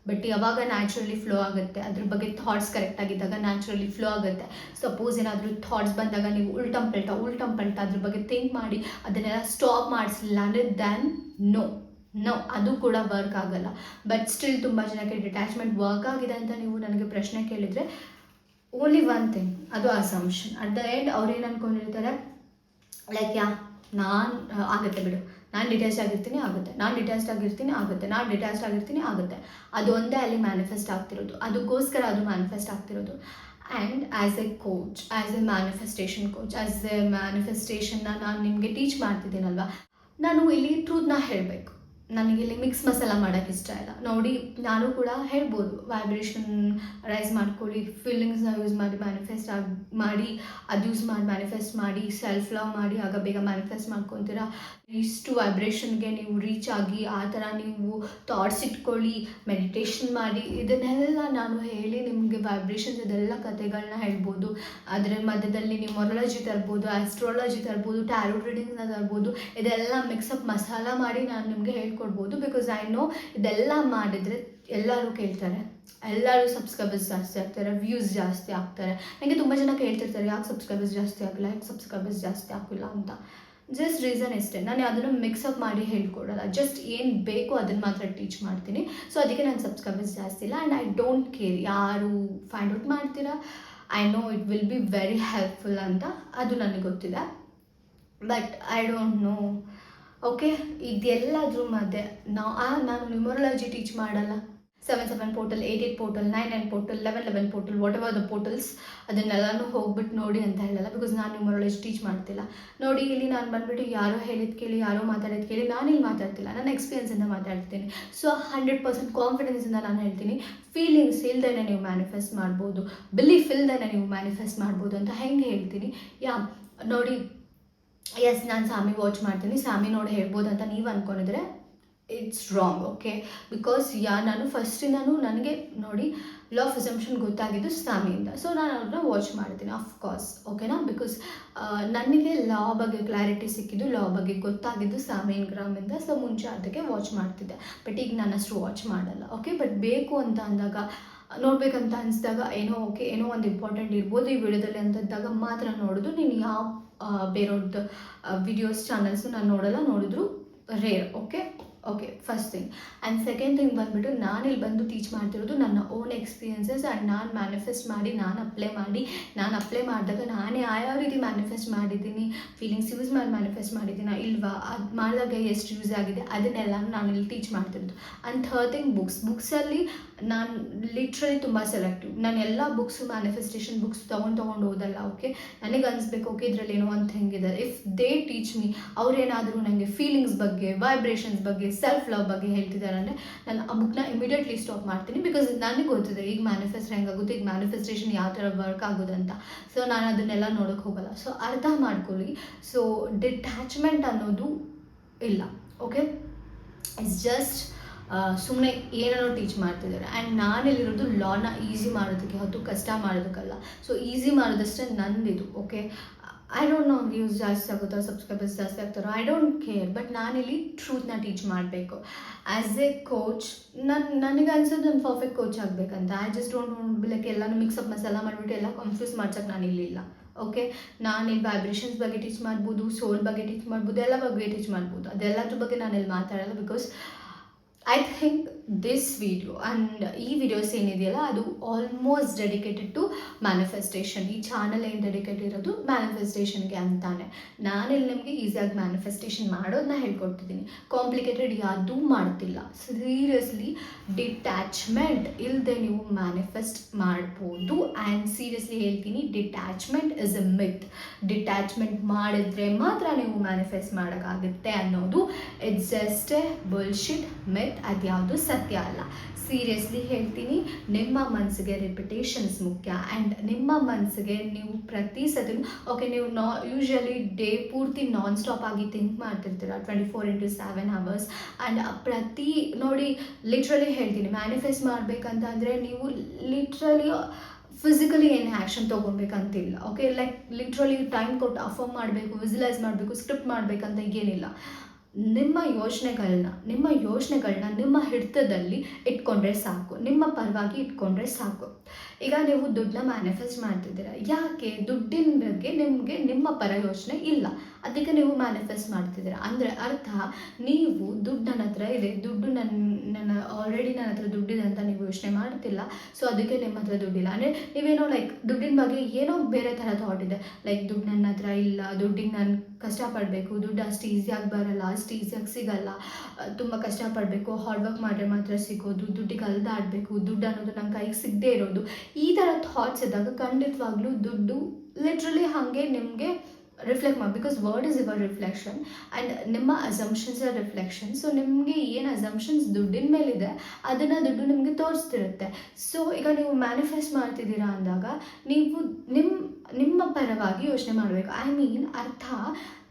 ಬಟ್ ಯಾವಾಗ ನ್ಯಾಚುರಲಿ ಫ್ಲೋ ಆಗುತ್ತೆ, ಅದ್ರ ಬಗ್ಗೆ ಥಾಟ್ಸ್ ಕರೆಕ್ಟಾಗಿದ್ದಾಗ ನ್ಯಾಚುರಲಿ ಫ್ಲೋ ಆಗುತ್ತೆ. ಸಪೋಸ್ ಏನಾದರೂ ಥಾಟ್ಸ್ ಬಂದಾಗ ನೀವು ಉಲ್ಟಂ ಪಲ್ಟ ಉಲ್ಟಂ ಪಲ್ಟ ಅದ್ರ ಬಗ್ಗೆ ಥಿಂಕ್ ಮಾಡಿ, ಅದನ್ನೆಲ್ಲ ಸ್ಟಾಪ್ ಮಾಡಿಸಲಿಲ್ಲ ಅಂದರೆ ದ್ಯಾನ್ ನೋ ನೋ ಅದು ಕೂಡ ವರ್ಕ್ ಆಗಲ್ಲ. ಬಟ್ ಸ್ಟಿಲ್ ತುಂಬ ಜನಕ್ಕೆ ಡಿಟ್ಯಾಚ್ಮೆಂಟ್ ವರ್ಕ್ ಆಗಿದೆ ಅಂತ ನೀವು ನನಗೆ ಪ್ರಶ್ನೆ ಕೇಳಿದರೆ ಓನ್ಲಿ ಒನ್ ಥಿಂಗ್ ಅದು ಅಸಂಪ್ಷನ್ ಅಟ್ ದ ಎಂಡ್ ಅವ್ರೇನು ಅಂದ್ಕೊಂಡಿರ್ತಾರೆ ಲೈಕ್ ಯಾ ನಾನು ಆಗುತ್ತೆ ಬಿಡು. ನಾನು ಡಿಟ್ಯಾಚ್ ಆಗಿರ್ತೀನಿ, ಆಗುತ್ತೆ. ನಾನು ಡಿಟ್ಯಾಚ್ ಆಗಿರ್ತೀನಿ, ಆಗುತ್ತೆ. ನಾನು ಡಿಟ್ಯಾಚ್ ಆಗಿರ್ತೀನಿ, ಆಗುತ್ತೆ. ಅದು ಒಂದೇ ಅಲ್ಲಿ ಮ್ಯಾನಿಫೆಸ್ಟ್ ಆಗ್ತಿರೋದು. ಅದಕ್ಕೋಸ್ಕರ ಅದು ಮ್ಯಾನಿಫೆಸ್ಟ್ ಆಗ್ತಿರೋದು. And as a coach as a manifestation coach as a ಮ್ಯಾನಿಫೆಸ್ಟೇಷನ್ನ ನಾನು ನಿಮಗೆ ಟೀಚ್ ಮಾಡ್ತಿದ್ದೀನಲ್ವ? ನಾನು ಇಲ್ಲಿ ಟ್ರೂತ್ನ ಹೇಳಬೇಕು. ನನಗೆ ಇಲ್ಲಿ ಮಿಕ್ಸ್ ಮಸಾಲ ಮಾಡೋಕ್ಕೆ ಇಷ್ಟ ಇಲ್ಲ. ನೋಡಿ, ನಾನು ಕೂಡ ಹೇಳ್ಬೋದು ವೈಬ್ರೇಷನ್ ರೈಸ್ ಮಾಡ್ಕೊಳ್ಳಿ ಫೀಲಿಂಗ್ಸ್ನ ಯೂಸ್ ಮಾಡಿ ಮ್ಯಾನಿಫೆಸ್ಟ್ ಆಗಿ ಮಾಡಿ, ಅದು ಯೂಸ್ ಮಾಡಿ ಮ್ಯಾನಿಫೆಸ್ಟ್ ಮಾಡಿ ಸೆಲ್ಫ್ ಲವ್ ಮಾಡಿ, ಆಗ ಬೇಗ ಮ್ಯಾನಿಫೆಸ್ಟ್ ಮಾಡ್ಕೊತೀರಾ? ಇಷ್ಟು ವೈಬ್ರೇಷನ್ಗೆ ನೀವು ರೀಚ್ ಆಗಿ, ಆ ಥರ ನೀವು ಥಾಟ್ಸ್ ಇಟ್ಕೊಳ್ಳಿ ಮೆಡಿಟೇಷನ್ ಮಾಡಿ, ಇದನ್ನೆಲ್ಲ ನಾನು ಹೇಳಿ ನಿಮಗೆ ವೈಬ್ರೇಷನ್ಸ್ ಇದೆಲ್ಲ ಕಥೆಗಳನ್ನ ಹೇಳ್ಬೋದು. ಅದರ ಮಧ್ಯದಲ್ಲಿ ನೀವು ಮೊರಲಜಿ ತರ್ಬೋದು ಆಸ್ಟ್ರಾಲಜಿ ತರ್ಬೋದು ಟ್ಯಾರೋ ರೀಡಿಂಗ್ನ ತರ್ಬೋದು, ಇದೆಲ್ಲ ಮಿಕ್ಸಪ್ ಮಸಾಲ ಮಾಡಿ ನಾನು ನಿಮಗೆ ಹೇಳ್ಕೊಡ್ಬೋದು ಬಿಕಾಸ್ ಐ ನೋ ಇದೆಲ್ಲ ಮಾಡಿದರೆ ಎಲ್ಲರೂ ಕೇಳ್ತಾರೆ. ಎಲ್ಲರೂ ಸಬ್ಸ್ಕ್ರೈಬರ್ಸ್ ಜಾಸ್ತಿ ಆಗ್ತಾರೆ ವ್ಯೂಸ್ ಜಾಸ್ತಿ ಆಗ್ತಾರೆ. ನನಗೆ ತುಂಬ ಜನ ಕೇಳ್ತಿರ್ತಾರೆ, ಯಾಕೆ ಸಬ್ಸ್ಕ್ರೈಬರ್ಸ್ ಜಾಸ್ತಿ ಆಗಿಲ್ಲ ಯಾಕೆ ಸಬ್ಸ್ಕ್ರೈಬರ್ಸ್ ಜಾಸ್ತಿ ಆಗಿಲ್ಲ ಅಂತ. ಜಸ್ಟ್ ರೀಸನ್ ಇಷ್ಟೇ ನಾನು ಅದನ್ನು ಮಿಕ್ಸಪ್ ಮಾಡಿ ಹೇಳ್ಕೊಡಲ್ಲ. ಜಸ್ಟ್ ಏನು ಬೇಕು ಅದನ್ನು ಮಾತ್ರ ಟೀಚ್ ಮಾಡ್ತೀನಿ. ಸೊ ಅದಕ್ಕೆ ನಾನು ಸಬ್ಸ್ಕ್ರೈಬರ್ಸ್ ಜಾಸ್ತಿ ಇಲ್ಲ ಆ್ಯಂಡ್ ಐ ಡೋಂಟ್ ಕೇರ್ ಯಾರು ಫೈಂಡ್ ಔಟ್ ಮಾಡ್ತೀರಾ. I know it will be very helpful ಅಂತ. ಅದು ನನಗೆ ಗೊತ್ತಿದೆ. But I don't know okay ಇದೆಲ್ಲದ್ರ ಮಧ್ಯೆ ಆ, ನಾನು ನ್ಯೂಮರಾಲಜಿ ಟೀಚ್ ಮಾಡಲ್ಲ. Seven seven portal eight eight portal nine nine portal eleven eleven portal whatever the portals ಅದನ್ನೆಲ್ಲನೂ ಹೋಗ್ಬಿಟ್ಟು ನೋಡಿ ಅಂತ ಹೇಳಲ್ಲ ಬಿಕಾಸ್ ನಾನು ನ್ಯೂಮರಾಲಜಿ ಟೀಚ್ ಮಾಡ್ತಿಲ್ಲ. ನೋಡಿ, ಇಲ್ಲಿ ನಾನು ಬಂದ್ಬಿಟ್ಟು ಯಾರೋ ಹೇಳಿದ ಕೇಳಿ, ಯಾರೋ ಮಾತಾಡೋದು ಕೇಳಿ, ನಾನು ಇಲ್ಲಿ ಮಾತಾಡ್ತಿಲ್ಲ, ನನ್ನ ಎಕ್ಸ್ಪೀರಿಯನ್ಸಿಂದ ಮಾತಾಡ್ತೀನಿ. ಸೊ ಹಂಡ್ರೆಡ್ ಪರ್ಸೆಂಟ್ ಕಾನ್ಫಿಡೆನ್ಸಿಂದ ನಾನು ಹೇಳ್ತೀನಿ ಫೀಲಿಂಗ್ಸ್ ಇಲ್ದೇನೆ ನೀವು ಮ್ಯಾನಿಫೆಸ್ಟ್ ಮಾಡ್ಬೋದು ಬಿಲೀಫ್ ಇಲ್ದೇನೆ ನೀವು ಮ್ಯಾನಿಫೆಸ್ಟ್ ಮಾಡ್ಬೋದು ಅಂತ ಹೆಂಗೆ ಹೇಳ್ತೀನಿ, ಯಾ, ನೋಡಿ ಎಸ್ ನಾನು ಸ್ವಾಮಿ ವಾಚ್ ಮಾಡ್ತೀನಿ. ಸ್ವಾಮಿ ನೋಡಿ ಹೇಳ್ಬೋದು ಅಂತ ನೀವು ಅಂದ್ಕೊಂಡಿದ್ರೆ it's wrong okay because yeah, ನಾನು ಫಸ್ಟಿಂದನೂ ನನಗೆ ನೋಡಿ ಲಾ ಆಫ್ ಅಸಂಪ್ಷನ್ ಗೊತ್ತಾಗಿದ್ದು ಸ್ವಾಮಿಯಿಂದ. ಸೊ ನಾನು ಅವ್ರನ್ನ ವಾಚ್ ಮಾಡ್ತೀನಿ ಅಫ್ಕೋರ್ಸ್ ಓಕೆನಾ ಬಿಕಾಸ್ ನನಗೆ ಲಾ ಬಗ್ಗೆ ಕ್ಲಾರಿಟಿ ಸಿಕ್ಕಿದ್ದು ಲಾ ಬಗ್ಗೆ ಗೊತ್ತಾಗಿದ್ದು ಸಾಮಿನ್ ಗ್ರಾಮಿಂದ ಸೊ ಮುಂಚೆ ಅದಕ್ಕೆ ವಾಚ್ ಮಾಡ್ತಿದ್ದೆ. ಬಟ್ ಈಗ ನಾನು ಅಷ್ಟು ವಾಚ್ ಮಾಡಲ್ಲ ಓಕೆ ಬಟ್ ಬೇಕು ಅಂತ ಅಂದಾಗ, ನೋಡ್ಬೇಕಂತ ಅನಿಸಿದಾಗ, ಏನೋ ಓಕೆ ಏನೋ ಒಂದು ಇಂಪಾರ್ಟೆಂಟ್ ಇರ್ಬೋದು ಈ ವಿಡಿಯೋದಲ್ಲಿ ಅಂತಂದಾಗ ಮಾತ್ರ ನೋಡೋದು. ನೀನು ಯಾವ ಬೇರೆಯವ್ರದ್ದು ವಿಡಿಯೋಸ್ ಚಾನಲ್ಸು ನಾನು ನೋಡಲ್ಲ, ನೋಡಿದ್ರು rare okay okay first thing and second thing ಬಂದುಬಿಟ್ಟು ಇಲ್ಲಿ ಬಂದು ಟೀಚ್ ಮಾಡ್ತಿರೋದು ನನ್ನ ಓನ್ ಎಕ್ಸ್ಪೀರಿಯನ್ಸಸ್ ಆ್ಯಂಡ್ ನಾನು ಮ್ಯಾನಿಫೆಸ್ಟ್ ಮಾಡಿ, ನಾನು ಅಪ್ಲೈ ಮಾಡಿ, ನಾನು ಅಪ್ಲೈ ಮಾಡಿದಾಗ ನಾನೇ ಯಾವ ರೀತಿ ಮ್ಯಾನಿಫೆಸ್ಟ್ ಮಾಡಿದ್ದೀನಿ ಫೀಲಿಂಗ್ಸ್ ಯೂಸ್ ಮಾಡಿ ಮ್ಯಾನಿಫೆಸ್ಟ್ ಮಾಡಿದ್ದೀನ, ಇಲ್ವಾ, ಅದು ಮಾಡಿದಾಗ ಎಷ್ಟು ಯೂಸ್ ಆಗಿದೆ, ಅದನ್ನೆಲ್ಲ ನಾನು ಇಲ್ಲಿ ಟೀಚ್ ಮಾಡ್ತಿರೋದು ಆ್ಯಂಡ್ ಥರ್ಡ್ ಥಿಂಗ್ ಬುಕ್ಸ್ ಬುಕ್ಸಲ್ಲಿ ನಾನು ಲಿಟ್ರಲಿ ತುಂಬ ಸೆಲೆಕ್ಟಿವ್ ನಾನು ಎಲ್ಲ ಬುಕ್ಸ್ ಮ್ಯಾನಿಫೆಸ್ಟೇಷನ್ ಬುಕ್ಸ್ ತೊಗೊಂಡು ತೊಗೊಂಡು ಓದಲ್ಲ ಓಕೆ ನನಗೆ ಅನಿಸ್ಬೇಕು ಓಕೆ ಇದರಲ್ಲಿ ಏನೋ ಅಂತ ಹೆಂಗಿದೆ ಇಫ್ ದೇ ಟೀಚ್ ಮೀ ಅವ್ರೇನಾದರೂ ನನಗೆ ಫೀಲಿಂಗ್ಸ್ ಬಗ್ಗೆ ವೈಬ್ರೇಷನ್ಸ್ ಬಗ್ಗೆ ಸೆಲ್ಫ್ ಲವ್ ಬಗ್ಗೆ ಹೇಳ್ತಿದ್ದಾರೆ ಅಂದರೆ, ನಾನು ಆ ಬುಕ್ನ ಇಮಿಡಿಯೇಟ್ಲಿ ಸ್ಟಾಪ್ ಮಾಡ್ತೀನಿ ಬಿಕಾಸ್ ನನಗೆ ಗೊತ್ತಿದೆ, ಈಗ ಮ್ಯಾನಿಫೆಸ್ಟ್ ಹೆಂಗಾಗುತ್ತೆ, ಈಗ ಮ್ಯಾನಿಫೆಸ್ಟೇಷನ್ ಯಾವ ಥರ ವರ್ಕ್ ಆಗೋದಂತ ಸೊ ನಾನು ಅದನ್ನೆಲ್ಲ ನೋಡೋಕ್ಕೆ ಹೋಗಲ್ಲ. ಸೊ ಅರ್ಥ ಮಾಡ್ಕೊಳ್ಳಿ. ಸೊ ಡಿಟ್ಯಾಚ್ಮೆಂಟ್ ಅನ್ನೋದು ಇಲ್ಲ ಓಕೆ ಇಟ್ಸ್ ಜಸ್ಟ್ ಸುಮ್ಮನೆ ಏನೇನೋ ಟೀಚ್ ಮಾಡ್ತಿದ್ದಾರೆ. ಆ್ಯಂಡ್ ನಾನಿಲ್ಲಿರೋದು ಲಾನ ಈಸಿ ಮಾಡೋದಕ್ಕೆ ಹೊತ್ತು ಕಷ್ಟ ಮಾಡೋದಕ್ಕಲ್ಲ. ಸೊ ಈಸಿ ಮಾಡೋದಷ್ಟೇ ನಂದಿದು okay I don't know views ಜಾಸ್ತಿ ಆಗುತ್ತೋ ಸಬ್ಸ್ಕ್ರೈಬರ್ಸ್ ಜಾಸ್ತಿ ಆಗ್ತಾರೋ ಐ ಡೋಂಟ್ ಕೇರ್ ಬಟ್ ನಾನಿಲ್ಲಿ ಟ್ರೂತ್ನ ಟೀಚ್ ಮಾಡಬೇಕು. ಆ್ಯಸ್ ಎ ಕೋಚ್ ನನ್ನ ನನಗೆ ಅನ್ಸೋದು ನಾನು ಪರ್ಫೆಕ್ಟ್ ಕೋಚ್ ಆಗಬೇಕಂತ. ಐ ಜಸ್ಟ್ ಡೋಂಟ್ ಲೈಕ್ ಎಲ್ಲನೂ ಮಿಕ್ಸಪ್ ಮಸಾಲ ಮಾಡಿಬಿಟ್ಟು ಎಲ್ಲ ಕನ್ಫ್ಯೂಸ್ ಮಾಡ್ಸೋಕೆ ನಾನು ಇಲ್ಲಿಲ್ಲ ಓಕೆ ನಾನು ಇಲ್ಲಿ ವೈಬ್ರೇಷನ್ಸ್ ಬಗ್ಗೆ ಟೀಚ್ ಮಾಡ್ಬೋದು ಸೋಲ್ ಬಗ್ಗೆ ಟೀಚ್ ಮಾಡ್ಬೋದು, ಎಲ್ಲ ಬಗ್ಗೆ ಟೀಚ್ ಮಾಡ್ಬೋದು. ಅದೆಲ್ಲದ್ರ ಬಗ್ಗೆ ನಾನು ಇಲ್ಲಿ ಮಾತಾಡಲ್ಲ because I think this video and ಈ ವಿಡಿಯೋಸ್ ಏನಿದೆಯಲ್ಲ, ಅದು ಆಲ್ಮೋಸ್ಟ್ ಡೆಡಿಕೇಟೆಡ್ ಟು ಮ್ಯಾನಿಫೆಸ್ಟೇಷನ್ ಈ ಚಾನಲ್ ಏನು ಡೆಡಿಕೇಟ್ ಇರೋದು ಮ್ಯಾನಿಫೆಸ್ಟೇಷನ್ಗೆ ಅಂತಾನೆ. ನಾನಿಲ್ಲಿ ನಿಮಗೆ ಈಸಿಯಾಗಿ ಮ್ಯಾನಿಫೆಸ್ಟೇಷನ್ ಮಾಡೋದನ್ನ ಹೇಳ್ಕೊಡ್ತಿದ್ದೀನಿ ಕಾಂಪ್ಲಿಕೇಟೆಡ್ ಯಾವುದೂ ಮಾಡ್ತಿಲ್ಲ. ಸೀರಿಯಸ್ಲಿ ಡಿಟ್ಯಾಚ್ಮೆಂಟ್ ಇಲ್ಲದೆ ನೀವು ಮ್ಯಾನಿಫೆಸ್ಟ್ ಮಾಡ್ಬೋದು ಆ್ಯಂಡ್ ಸೀರಿಯಸ್ಲಿ ಹೇಳ್ತೀನಿ detachment is a myth detachment ಮಾಡಿದ್ರೆ ಮಾತ್ರ ನೀವು ಮ್ಯಾನಿಫೆಸ್ಟ್ ಮಾಡೋಕ್ಕಾಗುತ್ತೆ ಅನ್ನೋದು. It's just a bullshit myth ಅದು ಯಾವುದು ಸತ್ಯ ಅಲ್ಲ. ಸೀರಿಯಸ್ಲಿ ಹೇಳ್ತೀನಿ, ನಿಮ್ಮ ಮನಸ್ಸಿಗೆ ರೆಪ್ಯುಟೇಷನ್ಸ್ ಮುಖ್ಯ ಆ್ಯಂಡ್ ನಿಮ್ಮ ಮನಸ್ಸಿಗೆ ನೀವು ಪ್ರತಿ ಸತಿ ಓಕೆ ನೀವು ನಾ ಯೂಶ್ವಲಿ ಡೇ ಪೂರ್ತಿ ನಾನ್ ಸ್ಟಾಪ್ ಆಗಿ think ಮಾಡ್ತಿರ್ತೀರ twenty four into seven hours and ಪ್ರತಿ, ನೋಡಿ ಲಿಟ್ರಲಿ ಹೇಳ್ತೀನಿ ಮ್ಯಾನಿಫೆಸ್ಟ್ ಮಾಡಬೇಕಂತ ಅಂದರೆ ನೀವು ಲಿಟ್ರಲಿ ಫಿಸಿಕಲಿ ಏನು ಆ್ಯಕ್ಷನ್ ತೊಗೊಬೇಕಂತಿಲ್ಲ ಓಕೆ ಲೈಕ್ ಲಿಟ್ರಲಿ ಟೈಮ್ ಕೊಟ್ಟು ಅಫರ್ಮ್ ಮಾಡಬೇಕು ವಿಸುಲೈಸ್ ಮಾಡಬೇಕು ಸ್ಕ್ರಿಪ್ಟ್ ಮಾಡಬೇಕಂತ ಏನಿಲ್ಲ ನಿಮ್ಮ ಯೋಚನೆಗಳನ್ನ ನಿಮ್ಮ ಯೋಚನೆಗಳನ್ನ ನಿಮ್ಮ ಹಿಡಿತದಲ್ಲಿ ಇಟ್ಕೊಂಡ್ರೆ ಸಾಕು, ನಿಮ್ಮ ಪರವಾಗಿ ಇಟ್ಕೊಂಡ್ರೆ ಸಾಕು. ಈಗ ನೀವು ದುಡ್ಡನ್ನ ಮ್ಯಾನಿಫೆಸ್ಟ್ ಮಾಡ್ತಿದ್ದೀರಾ, ಯಾಕೆ ದುಡ್ಡಿನ ಬಗ್ಗೆ ನಿಮಗೆ ನಿಮ್ಮ ಪರ ಯೋಚನೆ ಇಲ್ಲ? ಅದಕ್ಕೆ ನೀವು ಮ್ಯಾನಿಫೆಸ್ಟ್ ಮಾಡ್ತಿದ್ದೀರಾ. ಅಂದರೆ ಅರ್ಥ, ನೀವು ದುಡ್ಡು ನನ್ನ ಹತ್ರ ಇದೆ, ದುಡ್ಡು ನನ್ನ ನನ್ನ ಆಲ್ರೆಡಿ ನನ್ನ ಹತ್ರ ಯೋಚನೆ ಮಾಡ್ತಿಲ್ಲ. ಸೊ ಅದಕ್ಕೆ ನಿಮ್ಮ ಹತ್ರ ದುಡ್ಡಿಲ್ಲ. ಅಂದರೆ ನೀವೇನೋ ಲೈಕ್ ದುಡ್ಡಿನ ಬಗ್ಗೆ ಏನೋ ಬೇರೆ ಥರ ಥಾಟ್ ಇದೆ. ಲೈಕ್ ದುಡ್ಡು ನನ್ನ ಹತ್ರ ಇಲ್ಲ, ದುಡ್ಡಿಗೆ ನಾನು ಕಷ್ಟಪಡಬೇಕು, ದುಡ್ಡು ಅಷ್ಟು ಈಸಿಯಾಗಿ ಬರಲ್ಲ, ಅಷ್ಟು ಈಸಿಯಾಗಿ ಸಿಗಲ್ಲ. ತುಂಬ ಕಷ್ಟಪಡಬೇಕು ಹಾರ್ಡ್ ವರ್ಕ್ ಮಾಡಿದ್ರೆ ಮಾತ್ರ ಸಿಗೋದು, ದುಡ್ಡಿಗೆ ಅಲ್ದಾಡಬೇಕು, ದುಡ್ಡು ಅನ್ನೋದು ನನ್ನ ಕೈಗೆ ಸಿಗದೇ ಇರೋದು. ಈ ಥರ ಥಾಟ್ಸ್ ಇದ್ದಾಗ ಖಂಡಿತವಾಗ್ಲೂ ದುಡ್ಡು ಲಿಟ್ರಲಿ ಹಾಗೆ ನಿಮಗೆ ರಿಫ್ಲೆಕ್ಟ್ ಮಾಡಿ because word is your reflection and ನಿಮ್ಮ ಅಸಂಪ್ಷನ್ಸ್ ರಿಫ್ಲೆಕ್ಷನ್ ಸೊ ನಿಮಗೆ ಏನು ಅಸಂಪ್ಷನ್ಸ್ ದುಡ್ಡಿನ ಮೇಲಿದೆ ಅದನ್ನು ದುಡ್ಡು ನಿಮಗೆ ತೋರಿಸ್ತಿರುತ್ತೆ ಸೊ ಈಗ ನೀವು ಮ್ಯಾನಿಫೆಸ್ಟ್ ಮಾಡ್ತಿದ್ದೀರಾ ಅಂದಾಗ ನೀವು ನಿಮ್ಮ ನಿಮ್ಮ ಪರವಾಗಿ ಯೋಚನೆ ಮಾಡಬೇಕು ಐ ಮೀನ್ ಅರ್ಥ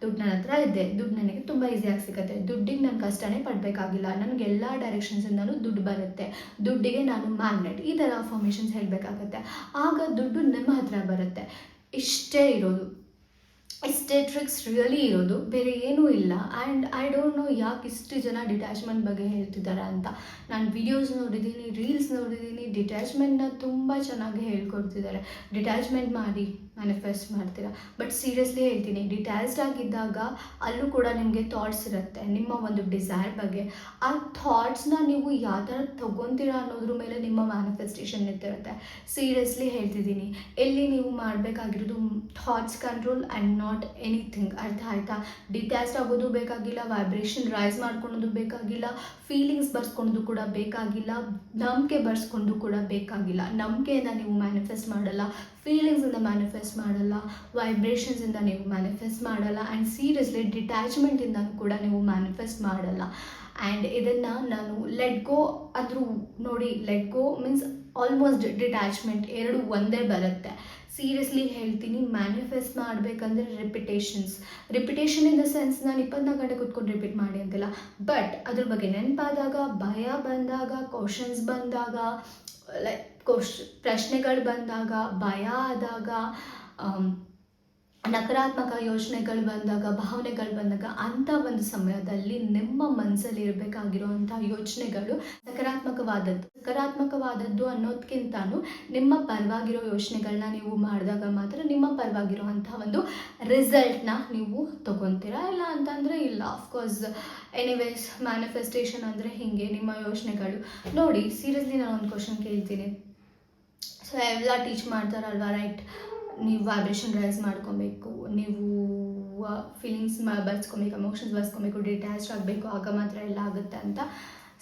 ದುಡ್ಡು ನನ್ನ ಹತ್ರ ಇದೆ ದುಡ್ಡು ನನಗೆ ತುಂಬ ಈಸಿಯಾಗಿ ಸಿಗುತ್ತೆ ದುಡ್ಡಿಗೆ ನಾನು ಕಷ್ಟನೇ ಪಡಬೇಕಾಗಿಲ್ಲ ನನಗೆ ಎಲ್ಲ ಡೈರೆಕ್ಷನ್ಸಿಂದಲೂ ದುಡ್ಡು ಬರುತ್ತೆ ದುಡ್ಡಿಗೆ ನಾನು ಮ್ಯಾಗ್ನೆಟ್ ಈ ಥರ ಫಾರ್ಮೇಷನ್ಸ್ ಹೇಳಬೇಕಾಗತ್ತೆ ಆಗ ದುಡ್ಡು ನಿಮ್ಮ ಹತ್ರ ಬರುತ್ತೆ ಇಷ್ಟೇ ಇರೋದು ಇಷ್ಟೇ ಟ್ರಿಕ್ಸ್ ರಿಯಲಿ ಇರೋದು, ಬೇರೆ ಏನೂ ಇಲ್ಲ. ಆ್ಯಂಡ್ ಐ ಡೋಂಟ್ ನೋ ಯಾಕೆ ಇಷ್ಟು ಜನ ಡಿಟ್ಯಾಚ್ಮೆಂಟ್ ಬಗ್ಗೆ ಹೇಳ್ತಿದ್ದಾರೆ ಅಂತ. ನಾನು ವಿಡಿಯೋಸ್ ನೋಡಿದ್ದೀನಿ ರೀಲ್ಸ್ ನೋಡಿದ್ದೀನಿ ಡಿಟ್ಯಾಚ್ಮೆಂಟ್ನ ತುಂಬ ಚೆನ್ನಾಗಿ ಹೇಳ್ಕೊಡ್ತಿದ್ದಾರೆ. ಡಿಟ್ಯಾಚ್ಮೆಂಟ್ ಮಾಡಿ. ಮ್ಯಾನಿಫೆಸ್ಟ್ ಮಾಡ್ತೀರಾ. ಬಟ್ ಸೀರಿಯಸ್ಲಿ ಹೇಳ್ತೀನಿ ಡಿಟ್ಯಾಚ್ಡ್ ಆಗಿದ್ದಾಗ ಅಲ್ಲೂ ಕೂಡ ನಿಮಗೆ ಥಾಟ್ಸ್ ಇರುತ್ತೆ. ನಿಮ್ಮ ಒಂದು ಡಿಸೈರ್ ಬಗ್ಗೆ. ಆ ಥಾಟ್ಸ್ನ ನೀವು ಯಾವ ಥರ ತೊಗೊತೀರಾ ಅನ್ನೋದ್ರ ಮೇಲೆ ನಿಮ್ಮ ಮ್ಯಾನಿಫೆಸ್ಟೇಷನ್ ನಿಂತಿರುತ್ತೆ ಸೀರಿಯಸ್ಲಿ ಹೇಳ್ತಿದ್ದೀನಿ, ಎಲ್ಲಿ ನೀವು ಮಾಡಬೇಕಾಗಿರೋದು thoughts control and not anything ಅರ್ಥ ಆಯಿತಾ? ಡಿಟ್ಯಾಚ್ಡ್ ಆಗೋದು ಬೇಕಾಗಿಲ್ಲ ವೈಬ್ರೇಷನ್ ರೈಸ್ ಮಾಡ್ಕೊಳೋದು ಬೇಕಾಗಿಲ್ಲ ಫೀಲಿಂಗ್ಸ್ ಬರ್ಸ್ಕೊಂಡು ಕೂಡ ಬೇಕಾಗಿಲ್ಲ, ನಂಬಿಕೆ ಬರ್ಸ್ಕೊಂಡು ಕೂಡ ಬೇಕಾಗಿಲ್ಲ. ನಂಬಿಕೆಯಿಂದ ನೀವು ಮ್ಯಾನಿಫೆಸ್ಟ್ ಮಾಡಲ್ಲ ಫೀಲಿಂಗ್ಸಿಂದ ಮ್ಯಾನಿಫೆಸ್ಟ್ ಮಾಡಲ್ಲ ವೈಬ್ರೇಷನ್ಸಿಂದ ನೀವು ಮ್ಯಾನಿಫೆಸ್ಟ್ ಮಾಡಲ್ಲ ಆ್ಯಂಡ್ ಸೀರಿಯಸ್ಲಿ ಡಿಟ್ಯಾಚ್ಮೆಂಟಿಂದ ಕೂಡ ನೀವು ಮ್ಯಾನಿಫೆಸ್ಟ್ ಮಾಡಲ್ಲ. ಆ್ಯಂಡ್ ಇದನ್ನು ನಾನು ಲೆಟ್ ಗೋ ಆದರೂ ನೋಡಿ let go means almost detachment ಎರಡು ಒಂದೇ ಬರುತ್ತೆ. ಸೀರಿಯಸ್ಲಿ ಹೇಳ್ತೀನಿ ಮ್ಯಾನಿಫೆಸ್ಟ್ ಮಾಡಬೇಕಂದ್ರೆ repetitions repetition in the sense ನಾನು ಇಪ್ಪತ್ನಾಲ್ಕು ಗಂಟೆ ಕೂತ್ಕೊಂಡು ರಿಪೀಟ್ ಮಾಡಿ ಅಂತಿಲ್ಲ. ಬಟ್ ಅದ್ರ ಬಗ್ಗೆ ನೆನಪಾದಾಗ ಭಯ ಬಂದಾಗ ಕ್ವಶನ್ಸ್ ಬಂದಾಗ ಲೈಕ್ ಕ್ವಶ್ ಪ್ರಶ್ನೆಗಳು ಬಂದಾಗ ಭಯ ಆದಾಗ ಆಮ್, ನಕಾರಾತ್ಮಕ ಯೋಚನೆಗಳು ಬಂದಾಗ, ಭಾವನೆಗಳು ಬಂದಾಗ ಅಂಥ ಒಂದು ಸಮಯದಲ್ಲಿ ನಿಮ್ಮ ಮನಸ್ಸಲ್ಲಿ ಇರಬೇಕಾಗಿರುವಂಥ ಯೋಚನೆಗಳು ಸಕಾರಾತ್ಮಕವಾದದ್ದು. ಸಕಾರಾತ್ಮಕವಾದದ್ದು ಅನ್ನೋದಕ್ಕಿಂತನೂ ನಿಮ್ಮ ಪರವಾಗಿರೋ ಯೋಚನೆಗಳನ್ನ ನೀವು ಮಾಡಿದಾಗ ಮಾತ್ರ ನಿಮ್ಮ ಪರವಾಗಿರುವಂಥ ಒಂದು ರಿಸಲ್ಟ್ನ ನೀವು ತಗೊತೀರಾ? ಇಲ್ಲ ಅಂತಂದರೆ ಇಲ್ಲ. ಆಫ್ಕೋರ್ಸ್ ಎನಿವೇಸ್ ಮ್ಯಾನಿಫೆಸ್ಟೇಷನ್ ಅಂದರೆ ಹೀಗೆ ನಿಮ್ಮ ಯೋಚನೆಗಳು. ನೋಡಿ ಸೀರಿಯಸ್ಲಿ ನಾನು ಒಂದು ಕ್ವಶನ್ ಕೇಳ್ತೀನಿ. ಸೊ ಎಲ್ಲ ಟೀಚ್ ಮಾಡ್ತಾರಲ್ವ ರೈಟ್ ನೀವು ವೈಬ್ರೇಷನ್ ರೈಸ್ ಮಾಡ್ಕೊಬೇಕು, ನೀವು ಫೀಲಿಂಗ್ಸ್ ಬರ್ಸ್ಕೊಬೇಕು ಎಮೋಷನ್ಸ್ ಬರ್ಸ್ಕೊಬೇಕು ಡಿಟ್ಯಾಚ್ ಆಗಬೇಕು, ಆಗ ಮಾತ್ರ ಎಲ್ಲ ಆಗುತ್ತೆ ಅಂತ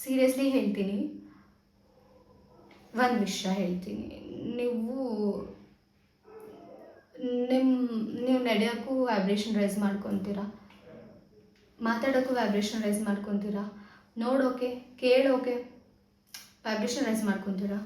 ಸೀರಿಯಸ್ಲಿ ಹೇಳ್ತೀನಿ. ಒಂದು ವಿಷಯ ಹೇಳ್ತೀನಿ. ನೀವು ನಿಮ್ಮ ನೀವು ನಡೆಯೋಕ್ಕೂ ವೈಬ್ರೇಷನ್ ರೈಸ್ ಮಾಡ್ಕೊತೀರಾ? ಮಾತಾಡೋಕ್ಕೂ ವೈಬ್ರೇಷನ್ ರೈಸ್ ಮಾಡ್ಕೊತೀರಾ? ನೋಡೋಕೆ, ಕೇಳೋಕೆ ವೈಬ್ರೇಷನ್ ರೈಸ್ ಮಾಡ್ಕೊತೀರಾ?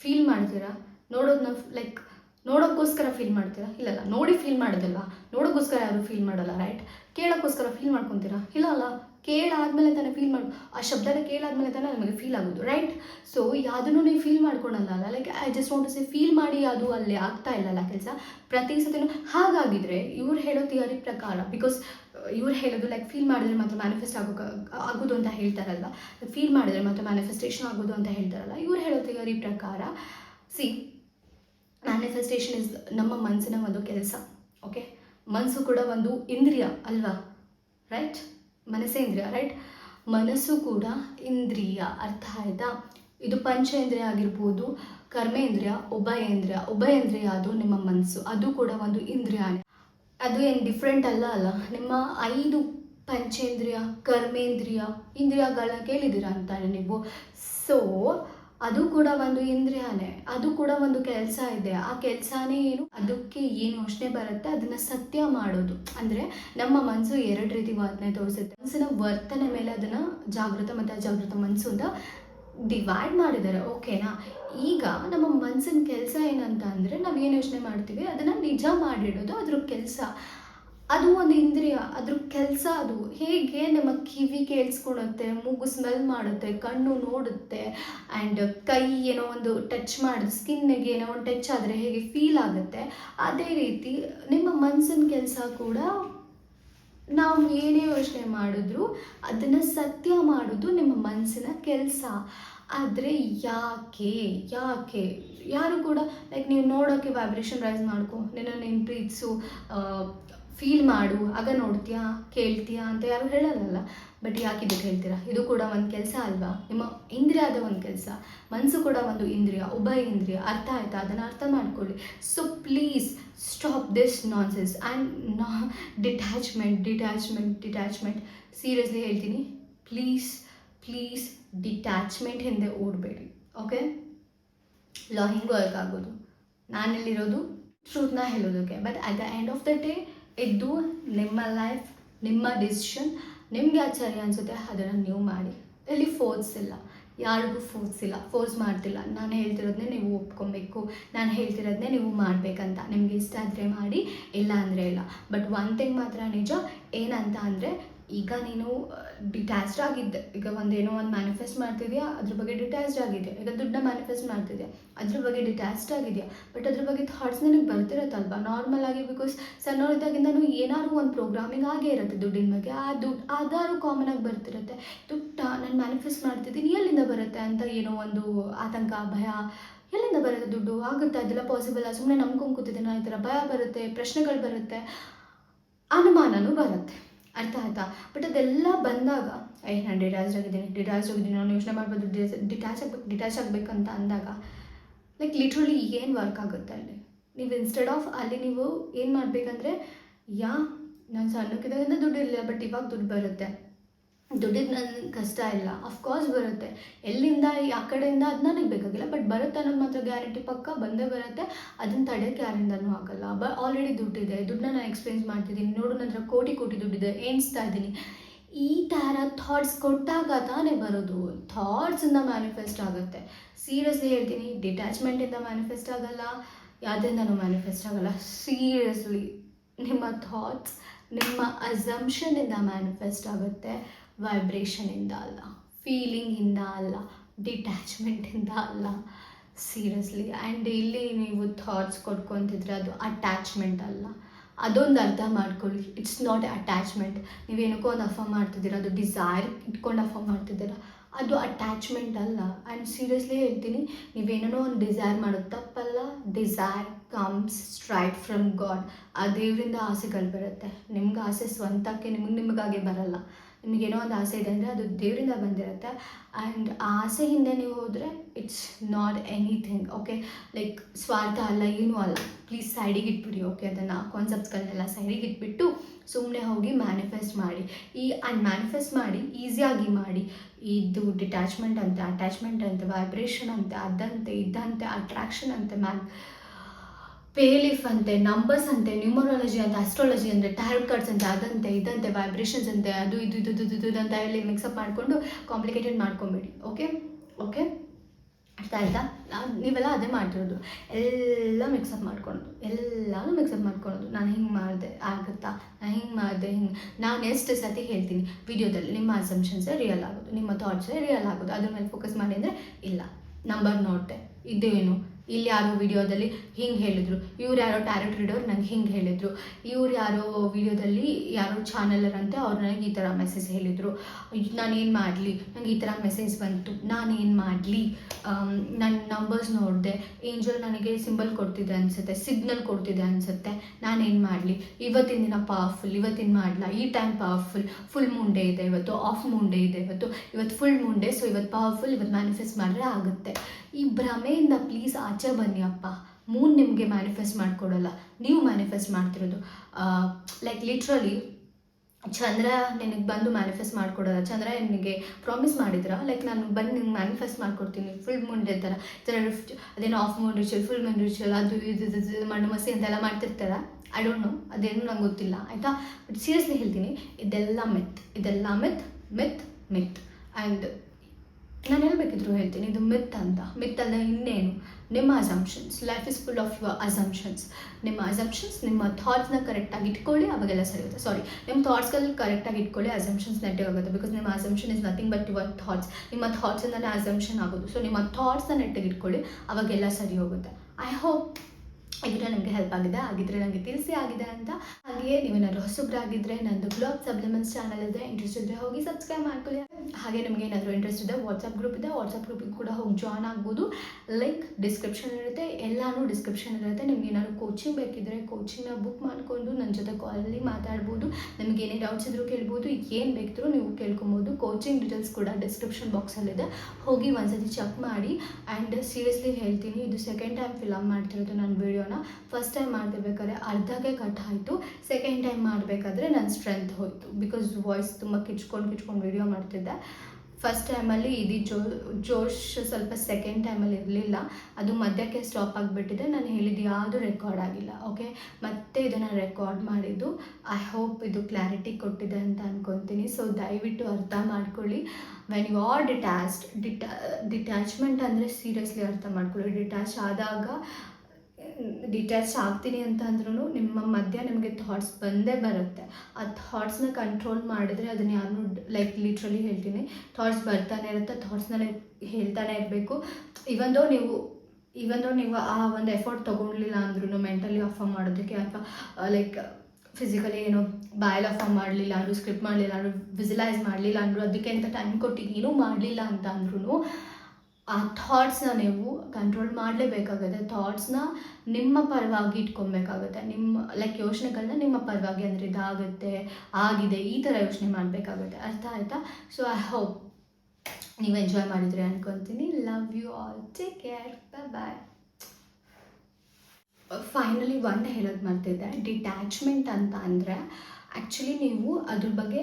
ಫೀಲ್ ಮಾಡ್ತೀರಾ? ನೋಡೋದನ್ನ ಲೈಕ್ ನೋಡೋಕ್ಕೋಸ್ಕರ ಫೀಲ್ ಮಾಡ್ತೀರಾ? ಇಲ್ಲಲ್ಲ, ನೋಡಿ ಫೀಲ್ ಮಾಡೋದಲ್ವಾ? ನೋಡೋಕ್ಕೋಸ್ಕರ ಯಾರು ಫೀಲ್ ಮಾಡಲ್ಲ ರೈಟ್ ಕೇಳೋಕ್ಕೋಸ್ಕರ ಫೀಲ್ ಮಾಡ್ಕೊತೀರಾ? ಇಲ್ಲ ಅಲ್ಲ ಕೇಳಾದ್ಮೇಲೆ ತಾನೇ ಫೀಲ್ ಮಾಡು ಆ ಶಬ್ದನ ಕೇಳಾದ್ಮೇಲೆ ತಾನೇ ನಮಗೆ ಫೀಲ್ ಆಗೋದು ರೈಟ್ ಸೊ ಯಾವುದನ್ನು ನೀವು ಫೀಲ್ ಮಾಡ್ಕೊಳಲ್ಲ ಅಲ್ಲ like I just want to say feel ಮಾಡಿ ಅದು ಅಲ್ಲಿ ಆಗ್ತಾ ಇಲ್ಲಲ್ಲ ಕೆಲಸ. ಪ್ರತಿ ಸತಿನೂ ಹಾಗಾಗಿದ್ರೆ ಇವ್ರು ಹೇಳೋ ಥಿಯರಿ ಪ್ರಕಾರ ಬಿಕಾಸ್ ಇವ್ರು ಹೇಳೋದು ಲೈಕ್ ಫೀಲ್ ಮಾಡಿದ್ರೆ ಮಾತ್ರ ಮ್ಯಾನಿಫೆಸ್ಟ್ ಆಗೋ ಆಗೋದು ಅಂತ ಹೇಳ್ತಾರಲ್ಲ ಫೀಲ್ ಮಾಡಿದ್ರೆ ಮಾತ್ರ ಮ್ಯಾನಿಫೆಸ್ಟೇಷನ್ ಆಗೋದು ಅಂತ ಹೇಳ್ತಾರಲ್ಲ, ಇವ್ರು ಹೇಳೋ ಥಿಯರಿ ಪ್ರಕಾರ ಸಿ ಮ್ಯಾನಿಫೆಸ್ಟೇಷನ್ ಇಸ್ ನಮ್ಮ ಮನಸ್ಸಿನ ಒಂದು ಕೆಲಸ ಓಕೆ ಮನಸ್ಸು ಕೂಡ ಒಂದು ಇಂದ್ರಿಯ ಅಲ್ವಾ? ರೈಟ್ ಮನಸ್ಸೇ ಇಂದ್ರಿಯ ರೈಟ್ ಮನಸ್ಸು ಕೂಡ ಇಂದ್ರಿಯ, ಅರ್ಥ ಆಯ್ತಾ? ಇದು ಪಂಚೇಂದ್ರಿಯ ಆಗಿರ್ಬೋದು ಕರ್ಮೇಂದ್ರಿಯ ಉಭಯೇಂದ್ರಿಯ ಉಭಯೇಂದ್ರಿಯ ಅದು ನಿಮ್ಮ ಮನಸ್ಸು ಅದು ಕೂಡ ಒಂದು ಇಂದ್ರಿಯ. ಅದು ಏನು ಡಿಫ್ರೆಂಟ್ ಅಲ್ಲ ಅಲ್ಲ? ನಿಮ್ಮ ಐದು ಪಂಚೇಂದ್ರಿಯ, ಕರ್ಮೇಂದ್ರಿಯ ಇಂದ್ರಿಯಗಳನ್ನ ಕೇಳಿದ್ದೀರಾ ಅಂತಾನೆ ನೀವು? ಸೊ ಅದು ಕೂಡ ಒಂದು ಇಂದ್ರಿಯಾನೇ, ಅದು ಕೂಡ ಒಂದು ಕೆಲಸ ಇದೆ. ಆ ಕೆಲಸನೇ ಏನು? ಅದಕ್ಕೆ ಏನು ಯೋಚನೆ ಬರುತ್ತೆ? ಅದನ್ನ ಸತ್ಯ ಮಾಡೋದು. ಅಂದ್ರೆ ನಮ್ಮ ಮನಸ್ಸು ಎರಡು ರೀತಿ ವರ್ತನೆ ತೋರಿಸುತ್ತೆ. ಮನಸ್ಸಿನ ವರ್ತನೆ ಮೇಲೆ ಅದನ್ನ ಜಾಗೃತ ಮತ್ತು ಅಜಾಗೃತ ಅಂತ ಡಿವೈಡ್ ಮಾಡಿದ್ದಾರೆ. ಓಕೆನಾ ಈಗ ನಮ್ಮ ಮನಸ್ಸಿನ ಕೆಲಸ ಏನಂತ ಅಂದರೆ ನಾವು ಏನು ಯೋಚನೆ ಮಾಡ್ತೀವಿ? ಅದನ್ನು ನಿಜ ಮಾಡಿಡೋದು. ಅದ್ರ ಕೆಲಸ. ಅದು ಒಂದು ಇಂದ್ರಿಯ, ಅದ್ರ ಕೆಲಸ ಅದು. ಹೇಗೆ ನಮ್ಮ ಕಿವಿ ಕೇಳಿಸ್ಕೊಳುತ್ತೆ ಮೂಗು ಸ್ಮೆಲ್ ಮಾಡುತ್ತೆ, ಕಣ್ಣು ನೋಡುತ್ತೆ ಆ್ಯಂಡ್ ಕೈ ಏನೋ ಒಂದು ಟಚ್ ಮಾಡಿ ಸ್ಕಿನ್ನಿಗೆ ಏನೋ ಒಂದು ಟಚ್ ಆದರೆ ಹೇಗೆ ಫೀಲ್ ಆಗುತ್ತೆ, ಅದೇ ರೀತಿ ನಿಮ್ಮ ಮನಸ್ಸಿನ ಕೆಲಸ ಕೂಡ ನಾವು ಏನೇ ಯೋಚನೆ ಮಾಡಿದ್ರು ಅದನ್ನು ಸತ್ಯ ಮಾಡೋದು ನಿಮ್ಮ ಮನಸ್ಸಿನ ಕೆಲಸ. ಆದರೆ ಯಾಕೆ ಯಾಕೆ? ಯಾರು ಕೂಡ ಲೈಕ್ ನೀವು ನೋಡೋಕ್ಕೆ ವೈಬ್ರೇಷನ್ ರೈಸ್ ಮಾಡ್ಕೊ, ನಿನ್ನ ನೀನು ಪ್ರೀತಿಸು ಫೀಲ್ ಮಾಡು, ಆಗ ನೋಡ್ತೀಯಾ, ಕೇಳ್ತೀಯಾ ಅಂತ ಯಾರು ಹೇಳಲ್ಲ ಬಟ್ ಯಾಕೆ ಇದಕ್ಕೆ ಹೇಳ್ತೀರಾ? ಇದು ಕೂಡ ಒಂದು ಕೆಲಸ ಅಲ್ವಾ? ನಿಮ್ಮ ಇಂದ್ರಿಯದ ಒಂದು ಕೆಲಸ. ಮನಸ್ಸು ಕೂಡ ಒಂದು ಇಂದ್ರಿಯ, ಉಭಯ ಇಂದ್ರಿಯ. ಅರ್ಥ ಆಯ್ತಾ? ಅದನ್ನು ಅರ್ಥ ಮಾಡ್ಕೊಳ್ಳಿ. So please stop this nonsense and ನಾ ಡಿಟ್ಯಾಚ್ಮೆಂಟ್ ಡಿಟ್ಯಾಚ್ಮೆಂಟ್ ಡಿಟ್ಯಾಚ್ಮೆಂಟ್ ಸೀರಿಯಸ್ಲಿ ಹೇಳ್ತೀನಿ. ಪ್ಲೀಸ್ ಪ್ಲೀಸ್ ಡಿಟ್ಯಾಚ್ಮೆಂಟ್ ಹಿಂದೆ ಓಡಬೇಡಿ. ಓಕೆ ಲಾ ಹಿಂಗೆ ಆಗೋದು. ನಾನಲ್ಲಿರೋದು ಟ್ರೂತ್ನ ಹೇಳೋದಕ್ಕೆ. But at the end of the day ಇದು ನಿಮ್ಮ ಲೈಫ್ ನಿಮ್ಮ ಡಿಸಿಷನ್ ನಿಮಗೆ ಆಚಾರ್ಯ ಸರಿ ಅನಿಸುತ್ತೆ, ಅದನ್ನು ನೀವು ಮಾಡಿ. ಇಲ್ಲಿ ಫೋರ್ಸ್ ಇಲ್ಲ. ಯಾರಿಗೂ ಫೋರ್ಸ್ ಇಲ್ಲ. ಫೋರ್ಸ್ ಮಾಡ್ತಿಲ್ಲ. ನಾನು ಹೇಳ್ತಿರೋದನ್ನೇ ನೀವು ಒಪ್ಕೊಬೇಕು. ನಾನು ಹೇಳ್ತಿರೋದನ್ನೇ ನೀವು ಮಾಡಬೇಕಂತ. ನಿಮ್ಗೆ ಇಷ್ಟ ಆದರೆ ಮಾಡಿ ಇಲ್ಲ ಅಂದರೆ ಇಲ್ಲ. ಬಟ್ ಒನ್ ಥಿಂಗ್ ಮಾತ್ರ ನಿಜ, ಏನಂತ ಅಂದರೆ ಈಗ ನೀನು ಡಿಟ್ಯಾಚ್ಡ್ ಆಗಿದ್ದೆ. ಈಗ ಒಂದೇನೋ ಒಂದು ಮ್ಯಾನಿಫೆಸ್ಟ್ ಮಾಡ್ತಿದ್ಯಾ? ಅದ್ರ ಬಗ್ಗೆ ಡಿಟ್ಯಾಚ್ಡ್ ಆಗಿದೆಯಾ? ಈಗ ದುಡ್ಡನ್ನ ಮ್ಯಾನಿಫೆಸ್ಟ್ ಮಾಡ್ತಿದ್ಯಾ? ಅದ್ರ ಬಗ್ಗೆ ಡಿಟ್ಯಾಚ್ಡ್ ಆಗಿದೆಯಾ? ಬಟ್ ಅದ್ರ ಬಗ್ಗೆ ಥಾಟ್ಸ್ ನನಗೆ ಬರ್ತಿರತ್ತಲ್ವಾ? ನಾರ್ಮಲ್ ಆಗಿ ಬಿಕಾಸ್ ಸಣ್ಣವರಿದ್ದಾಗಿಂದನೂ ಏನಾದ್ರು ಒಂದು ಪ್ರೋಗ್ರಾಮಿಂಗ್ ಆಗೇ ಇರುತ್ತೆ ದುಡ್ಡಿನ ಬಗ್ಗೆ. ಆ ದುಡ್ಡು ಆಧಾರು ಕಾಮನ್ ಆಗಿ ಬರ್ತಿರುತ್ತೆ. ದುಡ್ಡ ನಾನು ಮ್ಯಾನಿಫೆಸ್ಟ್ ಮಾಡ್ತಿದ್ದೀನಿ, ಎಲ್ಲಿಂದ ಬರುತ್ತೆ ಅಂತ ಏನೋ ಒಂದು ಆತಂಕ, ಭಯ, ಎಲ್ಲಿಂದ ಬರುತ್ತೆ ದುಡ್ಡು? ಆಗುತ್ತೆ? ಅದೆಲ್ಲ ಪಾಸಿಬಲ್ ಸುಮ್ಮನೆ ನಂಬ್ಕೊಂಡು ಕೂತಿದ್ದೀನಿ? ಆ ಥರ ಭಯ ಬರುತ್ತೆ, ಪ್ರಶ್ನೆಗಳು ಬರುತ್ತೆ, ಅನುಮಾನನೂ ಬರುತ್ತೆ. ಅರ್ಥ ಆಯ್ತಾ? ಬಟ್ ಅದೆಲ್ಲ ಬಂದಾಗ, ಏ, ನಾನು ಡಿಟ್ಯಾಚ್ ಆಗಿದ್ದೀನಿ ಡಿಟ್ಯಾಚ್ ಆಗಿದ್ದೀನಿ, ನಾನು ಯೋಚನೆ ಮಾಡ್ಬೋದು ಡಿಟ್ಯಾಚ್ ಆಗಬೇಕು ಡಿಟ್ಯಾಚ್ ಆಗಬೇಕಂತ ಅಂದಾಗ ಲೈಕ್ ಲಿಟ್ರಲಿ ಏನು ವರ್ಕ್ ಆಗುತ್ತೆ ಅಲ್ಲಿ? ನೀವು ಇನ್ಸ್ಟೆಡ್ ಆಫ್ ಅಲ್ಲಿ ನೀವು ಏನು ಮಾಡಬೇಕಂದ್ರೆ, ಯಾ, ನಾನು ಸಣ್ಣಕ್ಕಿದ್ದಾಗಿಂದ ದುಡ್ಡು ಇರಲಿಲ್ಲ ಬಟ್ ಇವಾಗ ದುಡ್ಡು ಬರುತ್ತೆ. ದುಡ್ಡಿದ್ದು ನನ್ನ ಕಷ್ಟ ಇಲ್ಲ. ಅಫ್ಕೋರ್ಸ್ ಬರುತ್ತೆ. ಎಲ್ಲಿಂದ ಆ ಕಡೆಯಿಂದ ಅದು ನನಗೆ ಬೇಕಾಗಿಲ್ಲ. ಬಟ್ ಬರುತ್ತೆ ಅನ್ನೋದು ಮಾತ್ರ ಗ್ಯಾರಂಟಿ ಪಕ್ಕ ಬಂದೇ ಬರುತ್ತೆ. ಅದನ್ನು ತಡೆಯೋಕ್ಕೆ ಯಾರಿಂದನೂ ಆಗಲ್ಲ. ಬ ಆಲ್ರೆಡಿ ದುಡ್ಡಿದೆ. ದುಡ್ಡನ್ನ ನಾನು ಎಕ್ಸ್ಪೀರಿಯನ್ಸ್ ಮಾಡ್ತಿದ್ದೀನಿ. ನೋಡು ನನ್ನ ಹತ್ರ ಕೋಟಿ ಕೋಟಿ ದುಡ್ಡಿದೆ. ಎಣಿಸ್ತಾ ಇದ್ದೀನಿ. ಈ ಥರ ಥಾಟ್ಸ್ ಕೊಟ್ಟಾಗ ತಾನೇ ಬರೋದು. ಥಾಟ್ಸಿಂದ ಮ್ಯಾನಿಫೆಸ್ಟ್ ಆಗುತ್ತೆ. ಸೀರಿಯಸ್ಲಿ ಹೇಳ್ತೀನಿ. ಡಿಟ್ಯಾಚ್ಮೆಂಟಿಂದ ಮ್ಯಾನಿಫೆಸ್ಟ್ ಆಗಲ್ಲ. ಯಾವುದರಿಂದನೂ ಮ್ಯಾನಿಫೆಸ್ಟ್ ಆಗಲ್ಲ. ಸೀರಿಯಸ್ಲಿ ನಿಮ್ಮ ಥಾಟ್ಸ್ ನಿಮ್ಮ ಅಸಂಪ್ಷನಿಂದ ಮ್ಯಾನಿಫೆಸ್ಟ್ ಆಗುತ್ತೆ. ವೈಬ್ರೇಷನಿಂದ ಅಲ್ಲ ಫೀಲಿಂಗಿಂದ ಅಲ್ಲ ಡಿಟ್ಯಾಚ್ಮೆಂಟಿಂದ ಅಲ್ಲ ಸೀರಿಯಸ್ಲಿ ಆ್ಯಂಡ್ ಇಲ್ಲಿ ನೀವು ಥಾಟ್ಸ್ ಕೊಟ್ಕೊತಿದ್ರೆ ಅದು ಅಟ್ಯಾಚ್ಮೆಂಟ್ ಅಲ್ಲ. ಅದೊಂದು ಅರ್ಥ ಮಾಡ್ಕೊಳ್ಳಿ. ಇಟ್ಸ್ ನಾಟ್ ಅಟ್ಯಾಚ್ಮೆಂಟ್ ನೀವೇನಕ್ಕೋ ಒಂದು ಅಫರ್ಮ್ ಮಾಡ್ತಿದ್ದೀರ, ಅದು ಡಿಸೈರ್ ಇಟ್ಕೊಂಡು ಅಫರ್ಮ್ ಮಾಡ್ತಿದ್ದೀರ, ಅದು ಅಟ್ಯಾಚ್ಮೆಂಟ್ ಅಲ್ಲ. ಆ್ಯಂಡ್ ಸೀರಿಯಸ್ಲಿ ಹೇಳ್ತೀನಿ ನೀವೇನೋ ಒಂದು ಡಿಸೈರ್ ಮಾಡೋದು, ತಪ್ಪಲ್ಲ. Desire comes straight from God ಆ ದೇವರಿಂದ ಆಸೆಗಳು ಬರುತ್ತೆ. ನಿಮ್ಗೆ ಆಸೆ ಸ್ವಂತಕ್ಕೆ ನಿಮ್ಗೆ ನಿಮಗಾಗೆ ಬರಲ್ಲ. ನಿಮಗೇನೋ ಒಂದು ಆಸೆ ಇದೆ ಅಂದರೆ ಅದು ದೇವರಿಂದ ಬಂದಿರುತ್ತೆ. ಆ್ಯಂಡ್ ಆ ಆಸೆ ಹಿಂದೆ ನೀವು ಹೋದರೆ it's not anything okay like ಸ್ವಾರ್ಥ ಅಲ್ಲ, ಏನೂ ಅಲ್ಲ. ಪ್ಲೀಸ್ ಸೈಡಿಗೆ ಇಟ್ಬಿಡಿ ಓಕೆ ಅದನ್ನು ಕಾನ್ಸೆಪ್ಟ್ಸ್ಗಳನ್ನೆಲ್ಲ ಸೈಡಿಗೆ ಇಟ್ಬಿಟ್ಟು ಸುಮ್ಮನೆ ಹೋಗಿ ಮ್ಯಾನಿಫೆಸ್ಟ್ ಮಾಡಿ. ಈ ಆ್ಯಂಡ್ ಮ್ಯಾನಿಫೆಸ್ಟ್ ಮಾಡಿ ಈಸಿಯಾಗಿ ಮಾಡಿ. ಇದು ಡಿಟ್ಯಾಚ್ಮೆಂಟ್ ಅಂತ ಅಟ್ಯಾಚ್ಮೆಂಟ್ ಅಂತ ವೈಬ್ರೇಷನ್ ಅಂತೆ, ಅದಂತೆ ಇದ್ದಂತೆ ಅಟ್ರಾಕ್ಷನ್ ಅಂತೆ ಮ್ಯಾನ್ ಪೇಲಿಫ್ ಅಂತೆ ನಂಬರ್ಸ್ ಅಂತೆ ನ್ಯೂಮರಾಲಜಿ ಅಂತ ಅಸ್ಟ್ರಾಲಜಿ ಅಂದರೆ ಟ್ಯಾರೆಟ್ ಕಾರ್ಡ್ಸ್ ಅಂತೆ, ಅದಂತೆ, ಇದಂತೆ ವೈಬ್ರೇಷನ್ಸ್ ಅಂತೆ, ಅದು ಇದು ಇದು ಇದು ಅಂತ ಹೇಳಿ ಮಿಕ್ಸಪ್ ಮಾಡಿಕೊಂಡು ಕಾಂಪ್ಲಿಕೇಟೆಡ್ ಮಾಡ್ಕೊಬೇಡಿ ಓಕೆ ಓಕೆ ಅರ್ಥ ಆಯ್ತಾ? ನಾವ್- ನೀವೆಲ್ಲ ಅದೇ ಮಾಡ್ತಿರೋದು. ಎಲ್ಲ ಮಿಕ್ಸಪ್ ಮಾಡ್ಕೊಳೋದು ಎಲ್ಲನೂ ಮಿಕ್ಸಪ್ ಮಾಡ್ಕೊಳೋದು ನಾನು ಹಿಂಗೆ ಮಾಡಿದೆ ಆಗುತ್ತಾ? ನಾನು ಹಿಂಗೆ ಮಾಡಿದೆ ಹಿಂಗೆ. ನಾನು ಎಷ್ಟು ಸತಿ ಹೇಳ್ತೀನಿ, ವಿಡಿಯೋದಲ್ಲಿ ನಿಮ್ಮ ಅಸಂಪ್ಷನ್ಸೇ ರಿಯಲ್ ಆಗೋದು, ನಿಮ್ಮ ಥಾಟ್ಸೇ ರಿಯಲ್ ಆಗೋದು. ಅದ್ರ ಮೇಲೆ ಫೋಕಸ್ ಮಾಡಿ ಇಲ್ಲ. ನಂಬರ್ ನೋಡ್ದೆ ಇದೇನು? ಇಲ್ಲಿ ಯಾರೋ ವಿಡಿಯೋದಲ್ಲಿ ಹಿಂಗೆ ಹೇಳಿದ್ರು. ಇವ್ರು ಯಾರೋ ಟ್ಯಾರೆಟ್ ರೀಡರ್ ನಂಗೆ ಹಿಂಗೆ ಹೇಳಿದರು. ಇವ್ರು ಯಾರೋ ವಿಡಿಯೋದಲ್ಲಿ ಯಾರೋ ಚಾನಲರ್ ಅಂತ ಅವ್ರು ನನಗೆ ಈ ಥರ ಮೆಸೇಜ್ ಹೇಳಿದರು. ನಾನೇನು ಮಾಡಲಿ? ನಂಗೆ ಈ ಥರ ಮೆಸೇಜ್ ಬಂತು. ನಾನೇನು ಮಾಡಲಿ? ನನ್ನ ನಂಬರ್ಸ್ ನೋಡಿದೆ. ಏಂಜಲ್ ನನಗೆ ಸಿಂಬಲ್ ಕೊಡ್ತಿದೆ ಅನಿಸುತ್ತೆ. ಸಿಗ್ನಲ್ ಕೊಡ್ತಿದೆ ಅನಿಸುತ್ತೆ. ನಾನೇನು ಮಾಡಲಿ? ಇವತ್ತಿನ ದಿನ ಪವರ್ಫುಲ್ ಇವತ್ತಿನ ಮಾಡಲ? ಈ ಟೈಮ್ ಪವರ್ಫುಲ್ ಫುಲ್ ಮುಂಡೆ ಇದೆ ಇವತ್ತು. ಆಫ್ ಮುಂಡೆ ಇದೆ ಇವತ್ತು. ಇವತ್ತು ಫುಲ್ ಮುಂಡೆ ಸೊ ಇವತ್ತು ಪವರ್ಫುಲ್ ಇವತ್ತು ಮ್ಯಾನಿಫೆಸ್ಟ್ ಮಾಡಿದ್ರೆ ಆಗುತ್ತೆ. ಈ ಭ್ರಮೆಯಿಂದ ಪ್ಲೀಸ್ ಆಚೆ ಬನ್ನಿ ಅಪ್ಪ. ಮೂನ್ ನಿಮಗೆ ಮ್ಯಾನಿಫೆಸ್ಟ್ ಮಾಡಿಕೊಡಲ್ಲ. ನೀವು ಮ್ಯಾನಿಫೆಸ್ಟ್ ಮಾಡ್ತಿರೋದು. ಲೈಕ್ ಲಿಟ್ರಲಿ ಚಂದ್ರ ನಿನಗೆ ಬಂದು ಮ್ಯಾನಿಫೆಸ್ಟ್ ಮಾಡಿಕೊಡೋಲ್ಲ. ಚಂದ್ರ ನಿನಗೆ ಪ್ರಾಮಿಸ್ ಮಾಡಿದ್ರ? ಲೈಕ್ ನಾನು ಬಂದು ನಿಂಗೆ ಮ್ಯಾನಿಫೆಸ್ಟ್ ಮಾಡ್ಕೊಡ್ತೀನಿ. ಫುಲ್ ಮೂನ್ ಡೇ ಥರ ಥರ ರಿಫ್ಟ್ ಅದೇನೋ of moon ritual full moon ritual ಅದು ಇದು ಮಣ್ಣು ಮಸಿ ಅಂತೆಲ್ಲ ಮಾಡ್ತಿರ್ತಾರ? ಐ ಡೋಂಟ್ ನೋ ಅದೇನು ನಂಗೆ ಗೊತ್ತಿಲ್ಲ. ಆಯಿತಾ? ಬಟ್ ಸೀರಿಯಸ್ಲಿ ಹೇಳ್ತೀನಿ. ಇದೆಲ್ಲ ಮೆತ್ ಇದೆಲ್ಲ ಮೆತ್ ಮೆತ್ ಮೆತ್ ಆ್ಯಂಡ್ ನಾನು ಹೇಳ್ಬೇಕಿದ್ರು ಹೇಳ್ತೀನಿ, ಇದು ಮಿತ್ ಅಂತ. ಮಿತ್ ಅಲ್ಲ ಇನ್ನೇನು? ನಿಮ್ಮ assumptions life is full of your assumptions ನಿಮ್ಮ ಅಸಂಪ್ಷನ್ಸ್ ನಿಮ್ಮ ಥಾಟ್ಸ್ನ ಕರೆಕ್ಟಾಗಿ ಇಟ್ಕೊಳ್ಳಿ, ಅವಾಗೆಲ್ಲ ಸರಿ ಹೋಗುತ್ತೆ. ಸಾರಿ ನಿಮ್ಮ ಥಾಟ್ಸ್ಗಳಲ್ಲಿ ಕರೆಕ್ಟಾಗಿ ಇಟ್ಕೊಳ್ಳಿ ಅಸಂಪ್ಷನ್ಸ್ ನೆಟ್ಟಿಗೆ ಆಗುತ್ತೆ ಬಿಕಾಸ್ ನಿಮ್ಮ assumption is nothing but your thoughts ನಿಮ್ಮ ಥಾಟ್ಸಿಂದಲೇ ಅಸಂಪ್ಷನ್ ಆಗೋದು. ಸೊ ನಿಮ್ಮ ಥಾಟ್ಸ್ನ ನೆಟ್ಟಿಗೆ ಇಟ್ಕೊಳ್ಳಿ, ಅವಾಗೆಲ್ಲ ಸರಿ ಹೋಗುತ್ತೆ. ಐ ಹೋಪ್ ಇದ್ರೆ ನಿಮಗೆ ಹೆಲ್ಪ್ ಆಗಿದೆ, ಆಗಿದ್ರೆ ನನಗೆ ತಿಳಿಸಿ ಆಗಿದೆ ಅಂತ. ಹಾಗೆಯೇ ನೀವೇನಾದ್ರು ಹೊಸಬ್ರಾಗಿದ್ದರೆ ನಂದು ಬ್ಲಾಗ್ ಸಪ್ಲಿಮೆಂಟ್ಸ್ ಚಾನಲ್ ಇದೆ ಇಂಟ್ರೆಸ್ಟ್ ಇದ್ದರೆ ಹೋಗಿ ಸಬ್ಸ್ಕ್ರೈಬ್ ಮಾಡ್ಕೊಳ್ಳಿ. ಹಾಗೆ ನಿಮಗೆ ಏನಾದರೂ ಇಂಟ್ರೆಸ್ಟ್ ಇದೆ ವಾಟ್ಸಪ್ ಗ್ರೂಪ್ ಇದೆ ವಾಟ್ಸಪ್ ಗ್ರೂಪಿಗೆ ಕೂಡ ಹೋಗಿ ಜಾಯ್ನ್ ಆಗ್ಬೋದು. ಲಿಂಕ್ ಡಿಸ್ಕ್ರಿಪ್ಷನ್ ಇರುತ್ತೆ, ಎಲ್ಲಾನು ಡಿಸ್ಕ್ರಿಪ್ಷನ್ ಇರುತ್ತೆ. ನಿಮ್ಗೆ ಏನಾದ್ರು ಕೋಚಿಂಗ್ ಬೇಕಿದ್ದರೆ ಕೋಚಿಂಗ್ನ ಬುಕ್ ಮಾಡಿಕೊಂಡು ನನ್ನ ಜೊತೆ ಕಾಲಲ್ಲಿ ಮಾತಾಡ್ಬೋದು. ನಿಮ್ಗೆ ಏನೇ ಡೌಟ್ಸ್ ಇದ್ರೂ ಕೇಳ್ಬೋದು, ಏನು ಬೇಕಿದ್ರೂ ನೀವು ಕೇಳ್ಕೊಬೋದು. ಕೋಚಿಂಗ್ ಡೀಟೇಲ್ಸ್ ಕೂಡ ಡಿಸ್ಕ್ರಿಪ್ಷನ್ ಬಾಕ್ಸಲ್ಲಿದೆ ಹೋಗಿ ಒಂದ್ಸತಿ ಚೆಕ್ ಮಾಡಿ. ಆ್ಯಂಡ್ ಸೀರಿಯಸ್ಲಿ ಹೇಳ್ತೀನಿ, ಇದು ಸೆಕೆಂಡ್ ಟೈಮ್ ಫಿಲಮ್ ಮಾಡ್ತಿರೋದು ನನ್ನ ವೀಡಿಯೋನ ಫಸ್ಟ್ ಟೈಮ್ ಮಾಡ್ತಿರ್ಬೇಕಾದ್ರೆ ಅರ್ಧಕ್ಕೆ ಕಟ್ ಆಯಿತು ಸೆಕೆಂಡ್ ಟೈಮ್ ಮಾಡಬೇಕಾದ್ರೆ ನನ್ನ ಸ್ಟ್ರೆಂತ್ ಹೋಯಿತು. ಬಿಕಾಸ್ ವಾಯ್ಸ್ ತುಂಬ ಕಿಚ್ಕೊಂಡು ಕಿಚ್ಕೊಂಡು ವೀಡಿಯೋ ಮಾಡ್ತಿದ್ದೆ. ಫಸ್ಟ್ ಟೈಮಲ್ಲಿ ಇದು ಜೋ, ಜೋಶ್ ಸ್ವಲ್ಪ ಸೆಕೆಂಡ್ ಟೈಮಲ್ಲಿ ಇರಲಿಲ್ಲ. ಅದು ಮಧ್ಯಕ್ಕೆ ಸ್ಟಾಪ್ ಆಗಿಬಿಟ್ಟಿದೆ. ನಾನು ಹೇಳಿದ್ದು ಯಾವುದು ರೆಕಾರ್ಡ್ ಆಗಿಲ್ಲ ಓಕೆ ಮತ್ತೆ ಇದನ್ನು ರೆಕಾರ್ಡ್ ಮಾಡಿದ್ದು ಐ ಹೋಪ್ ಇದು ಕ್ಲಾರಿಟಿ ಕೊಟ್ಟಿದೆ ಅಂತ ಅಂದ್ಕೊತೀನಿ ಸೊ ದಯವಿಟ್ಟು ಅರ್ಥ ಮಾಡ್ಕೊಳ್ಳಿ. ವೆನ್ ಯು ಆರ್ ಡಿಟ್ಯಾಚ್ಡ್ ಡಿಟಾ ಡಿಟ್ಯಾಚ್ಮೆಂಟ್ ಅಂದರೆ ಸೀರಿಯಸ್ಲಿ ಅರ್ಥ ಮಾಡ್ಕೊಳ್ಳಿ. ಡಿಟ್ಯಾಚ್ ಆದಾಗ ಡಿಟ್ಯಾಚ್ ಆಗ್ತೀನಿ ಅಂತ ಅಂದ್ರೂ ನಿಮ್ಮ ಮಧ್ಯ ನಿಮಗೆ ಥಾಟ್ಸ್ ಬಂದೇ ಬರುತ್ತೆ. ಆ ಥಾಟ್ಸ್ನ ಕಂಟ್ರೋಲ್ ಮಾಡಿದ್ರೆ ಅದನ್ನ ಯಾರನ್ನೂ ಲೈಕ್ ಲಿಟ್ರಲಿ ಹೇಳ್ತೀನಿ. ಥಾಟ್ಸ್ ಬರ್ತಾನೆ ಇರುತ್ತೆ ಥಾಟ್ಸ್ನ ಹೇಳ್ತಾನೆ ಇರಬೇಕು. ಇವಂದೋ ನೀವು ಇವಂದೋ ನೀವು ಆ ಒಂದು ಎಫರ್ಟ್ ತೊಗೊಳ್ಲಿಲ್ಲ ಅಂದ್ರೂ ಮೆಂಟಲಿ ಆಫ್ ಮಾಡೋದಕ್ಕೆ ಅಥವಾ ಲೈಕ್ ಫಿಸಿಕಲಿ ಏನೋ ಬಾಯಲ್ಲಿ ಆಫ್ ಮಾಡಲಿಲ್ಲ ಅಂದರು ಸ್ಕ್ರಿಪ್ಟ್ ಮಾಡಲಿಲ್ಲ ಅಂದರು ವಿಸಿಲೈಸ್ ಮಾಡಲಿಲ್ಲ ಅಂದರು, ಅದಕ್ಕೆ ಅಂತ ಟೈಮ್ ಕೊಟ್ಟು ಏನೂ ಮಾಡಲಿಲ್ಲ ಅಂತ ಅಂದ್ರೂ ಆ ಥಾಟ್ಸ್ನ ನೀವು ಕಂಟ್ರೋಲ್ ಮಾಡಲೇಬೇಕಾಗುತ್ತೆ. ಥಾಟ್ಸ್ನ ನಿಮ್ಮ ಪರವಾಗಿ ಇಟ್ಕೊಬೇಕಾಗುತ್ತೆ ನಿಮ್ಮ ಲೈಕ್ ಯೋಚನೆಗಳನ್ನ ನಿಮ್ಮ ಪರವಾಗಿ ಅಂದರೆ ಇದಾಗುತ್ತೆ, ಆಗಿದೆ, ಈ ಥರ ಯೋಚನೆ ಮಾಡಬೇಕಾಗುತ್ತೆ. ಅರ್ಥ ಆಯಿತಾ? ಸೊ ಐ ಹೋಪ್ ನೀವು ಎಂಜಾಯ್ ಮಾಡಿದ್ರಿ ಅನ್ಕೊತೀನಿ. Love you all take care bye finally ಒಂದು ಹೇಳೋದು ಮಾಡ್ತಿದ್ದೆ ಡಿಟ್ಯಾಚ್ಮೆಂಟ್ ಅಂತ ಅಂದರೆ ಆ್ಯಕ್ಚುಲಿ ನೀವು ಅದ್ರ ಬಗ್ಗೆ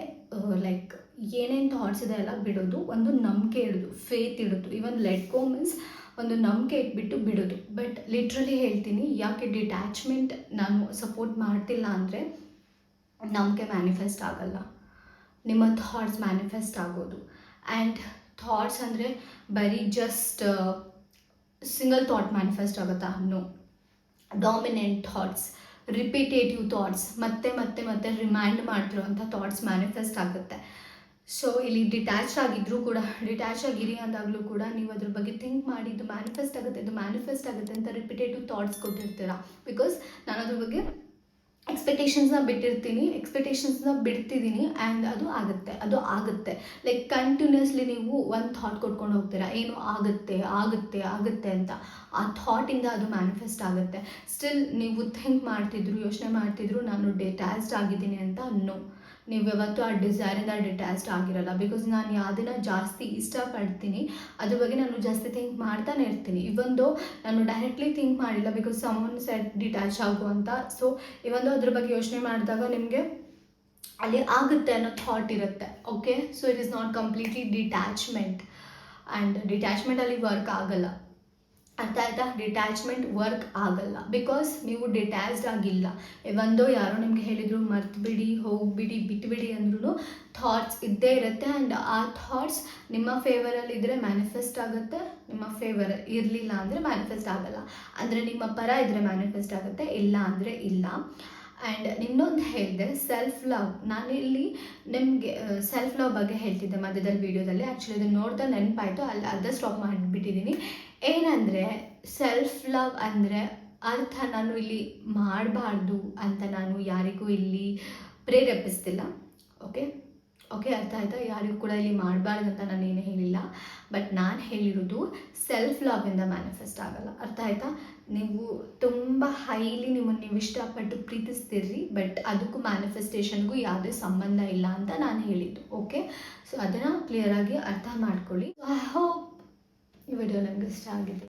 ಲೈಕ್ ಏನೇನು ಥಾಟ್ಸ್ ಇದೆ ಎಲ್ಲ ಬಿಡೋದು, ಒಂದು ನಂಬಿಕೆ ಇಡೋದು ಫೇತ್ ಇಡೋದು ಇವನ್ ಲೆಟ್ ಗೋ ಮೀನ್ಸ್ ಒಂದು ನಂಬಿಕೆ ಇಟ್ಬಿಟ್ಟು ಬಿಡೋದು. ಬಟ್ ಲಿಟ್ರಲಿ ಹೇಳ್ತೀನಿ, ಯಾಕೆ ಡಿಟ್ಯಾಚ್ಮೆಂಟ್ ನಾನು ಸಪೋರ್ಟ್ ಮಾಡ್ತಿಲ್ಲ ಅಂದರೆ ನಂಬಿಕೆ ಮ್ಯಾನಿಫೆಸ್ಟ್ ಆಗಲ್ಲ. ನಿಮ್ಮ ಥಾಟ್ಸ್ ಮ್ಯಾನಿಫೆಸ್ಟ್ ಆಗೋದು. ಆ್ಯಂಡ್ ಥಾಟ್ಸ್ ಅಂದರೆ ಬರೀ ಜಸ್ಟ್ ಸಿಂಗಲ್ ಥಾಟ್ ಮ್ಯಾನಿಫೆಸ್ಟ್ ಆಗುತ್ತಾ? No dominant thoughts repetitive thoughts ಮತ್ತೆ ಮತ್ತೆ ಮತ್ತೆ ರಿಮೈಂಡ್ ಮಾಡ್ತಿರೋವಂಥ ಥಾಟ್ಸ್ ಮ್ಯಾನಿಫೆಸ್ಟ್ ಆಗುತ್ತೆ. ಸೊ ಇಲ್ಲಿ ಡಿಟ್ಯಾಚ್ ಆಗಿದ್ರೂ ಕೂಡ ಡಿಟ್ಯಾಚ್ ಆಗಿರಿ ಅಂದಾಗಲೂ ಕೂಡ ನೀವು ಅದ್ರ ಬಗ್ಗೆ ಥಿಂಕ್ ಮಾಡಿ, ಇದು ಮ್ಯಾನಿಫೆಸ್ಟ್ ಆಗುತ್ತೆ, ಇದು ಮ್ಯಾನಿಫೆಸ್ಟ್ ಆಗುತ್ತೆ ಅಂತ ರಿಪಿಟೇಟಿವ್ ಥಾಟ್ಸ್ ಕೊಟ್ಟಿರ್ತೀರ. ಬಿಕಾಸ್ ನಾನು ಅದ್ರ ಬಗ್ಗೆ ಎಕ್ಸ್ಪೆಕ್ಟೇಷನ್ಸ್ನ ಬಿಟ್ಟಿರ್ತೀನಿ ಎಕ್ಸ್ಪೆಕ್ಟೇಷನ್ಸ್ನ ಬಿಡ್ತಿದ್ದೀನಿ ಆ್ಯಂಡ್ ಅದು ಆಗುತ್ತೆ ಅದು ಆಗುತ್ತೆ. ಲೈಕ್ ಕಂಟಿನ್ಯೂಸ್ಲಿ ನೀವು ಒಂದು ಥಾಟ್ ಕೊಟ್ಕೊಂಡು ಹೋಗ್ತೀರಾ, ಏನು ಆಗುತ್ತೆ ಆಗುತ್ತೆ ಆಗುತ್ತೆ ಅಂತ, ಆ ಥಾಟಿಂದ ಅದು ಮ್ಯಾನಿಫೆಸ್ಟ್ ಆಗುತ್ತೆ. ಸ್ಟಿಲ್ ನೀವು ಥಿಂಕ್ ಮಾಡ್ತಿದ್ರು, ಯೋಚನೆ ಮಾಡ್ತಿದ್ರು, ನಾನು ಡಿಟ್ಯಾಚ್ಡ್ ಆಗಿದ್ದೀನಿ ಅಂತ ನೋ ನೀವು ಯಾವತ್ತೂ ಆ ಡಿಸೈರಿಂದ ಡಿಟ್ಯಾಚ್ಡ್ ಆಗಿರಲ್ಲ. ಬಿಕಾಸ್ ನಾನು ಯಾವುದನ್ನ ಜಾಸ್ತಿ ಇಷ್ಟಪಡ್ತೀನಿ, ಅದ್ರ ಬಗ್ಗೆ ನಾನು ಜಾಸ್ತಿ ಥಿಂಕ್ ಮಾಡ್ತಾನೆ ಇರ್ತೀನಿ. ಇವೊಂದು ನಾನು ಡೈರೆಕ್ಟ್ಲಿ ಥಿಂಕ್ ಮಾಡಿಲ್ಲ ಬಿಕಾಸ್ ಸಮನ್ ಸೆಟ್ ಡಿಟ್ಯಾಚ್ ಆಗುವಂಥ ಸೊ ಇವೊಂದು ಅದ್ರ ಬಗ್ಗೆ ಯೋಚನೆ ಮಾಡಿದಾಗ ನಿಮಗೆ ಅಲ್ಲಿ ಆಗುತ್ತೆ ಅನ್ನೋ ಥಾಟ್ ಇರುತ್ತೆ. Okay so it is not completely detachment and ಡಿಟ್ಯಾಚ್ಮೆಂಟಲ್ಲಿ work ಆಗಲ್ಲ. ಅರ್ಥ ಆಯ್ತಾ? ಡಿಟ್ಯಾಚ್ಮೆಂಟ್ ವರ್ಕ್ ಆಗಲ್ಲ. ಬಿಕಾಸ್ ನೀವು ಡಿಟ್ಯಾಚ್ಡ್ ಆಗಿಲ್ಲ. ಒಂದೋ ಯಾರೋ ನಿಮಗೆ ಹೇಳಿದರು, ಮರ್ತುಬಿಡಿ, ಹೋಗ್ಬಿಡಿ, ಬಿಟ್ಬಿಡಿ ಅಂದ್ರೂ ಥಾಟ್ಸ್ ಇದ್ದೇ ಇರುತ್ತೆ. ಆ್ಯಂಡ್ ಆ ಥಾಟ್ಸ್ ನಿಮ್ಮ ಫೇವರಲ್ಲಿ ಇದ್ದರೆ ಮ್ಯಾನಿಫೆಸ್ಟ್ ಆಗುತ್ತೆ. ನಿಮ್ಮ ಫೇವರ್ ಇರಲಿಲ್ಲ ಅಂದರೆ ಮ್ಯಾನಿಫೆಸ್ಟ್ ಆಗಲ್ಲ. ಅಂದರೆ ನಿಮ್ಮ ಪರ ಇದ್ದರೆ ಮ್ಯಾನಿಫೆಸ್ಟ್ ಆಗುತ್ತೆ, ಇಲ್ಲ ಅಂದರೆ ಇಲ್ಲ. ಆ್ಯಂಡ್ ಇನ್ನೊಂದು ಹೇಳಿದೆ ಸೆಲ್ಫ್ ಲವ್ ನಾನಿಲ್ಲಿ ನಿಮಗೆ ಸೆಲ್ಫ್ ಲವ್ ಬಗ್ಗೆ ಹೇಳ್ತಿದ್ದೆ ಮಧ್ಯದಲ್ಲಿ, ವೀಡಿಯೋದಲ್ಲಿ. ಆ್ಯಕ್ಚುಲಿ ಅದನ್ನು ನೋಡ್ತಾ ನೆನಪಾಯಿತು. ಅಲ್ಲಿ ಅರ್ಧ ಸ್ಟಾಪ್ ಮಾಡಿಬಿಟ್ಟಿದ್ದೀನಿ ಏನಂದರೆ ಸೆಲ್ಫ್ ಲವ್ ಅಂದರೆ ಅರ್ಥ ನಾನು ಇಲ್ಲಿ ಮಾಡಬಾರ್ದು ಅಂತ ನಾನು ಯಾರಿಗೂ ಇಲ್ಲಿ ಪ್ರೇರೇಪಿಸ್ತಿಲ್ಲ. ಓಕೆ ಓಕೆ ಅರ್ಥ ಆಯ್ತಾ? ಯಾರಿಗೂ ಕೂಡ ಇಲ್ಲಿ ಮಾಡಬಾರ್ದು ಅಂತ ನಾನು ಏನು ಹೇಳಿಲ್ಲ. ಬಟ್ ನಾನು ಹೇಳಿರೋದು ಸೆಲ್ಫ್ ಲವಿಂದ ಮ್ಯಾನಿಫೆಸ್ಟ್ ಆಗಲ್ಲ. ಅರ್ಥ ಆಯ್ತಾ? ನೀವು ತುಂಬ ಹೈಲಿ ನಿಮ್ಮನ್ನು ನೀವು ಇಷ್ಟಪಟ್ಟು ಪ್ರೀತಿಸ್ತೀರಿ ಬಟ್ ಅದಕ್ಕೂ ಮ್ಯಾನಿಫೆಸ್ಟೇಷನ್ಗೂ ಯಾವುದೇ ಸಂಬಂಧ ಇಲ್ಲ ಅಂತ ನಾನು ಹೇಳಿದ್ದು. ಓಕೆ ಸೊ ಅದನ್ನು ಕ್ಲಿಯರಾಗಿ ಅರ್ಥ ಮಾಡ್ಕೊಳ್ಳಿ. ಐ ಹೋಪ್ ಈ ವಿಡಿಯೋ ನನಗೆ ಇಷ್ಟ ಆಗಿದೆ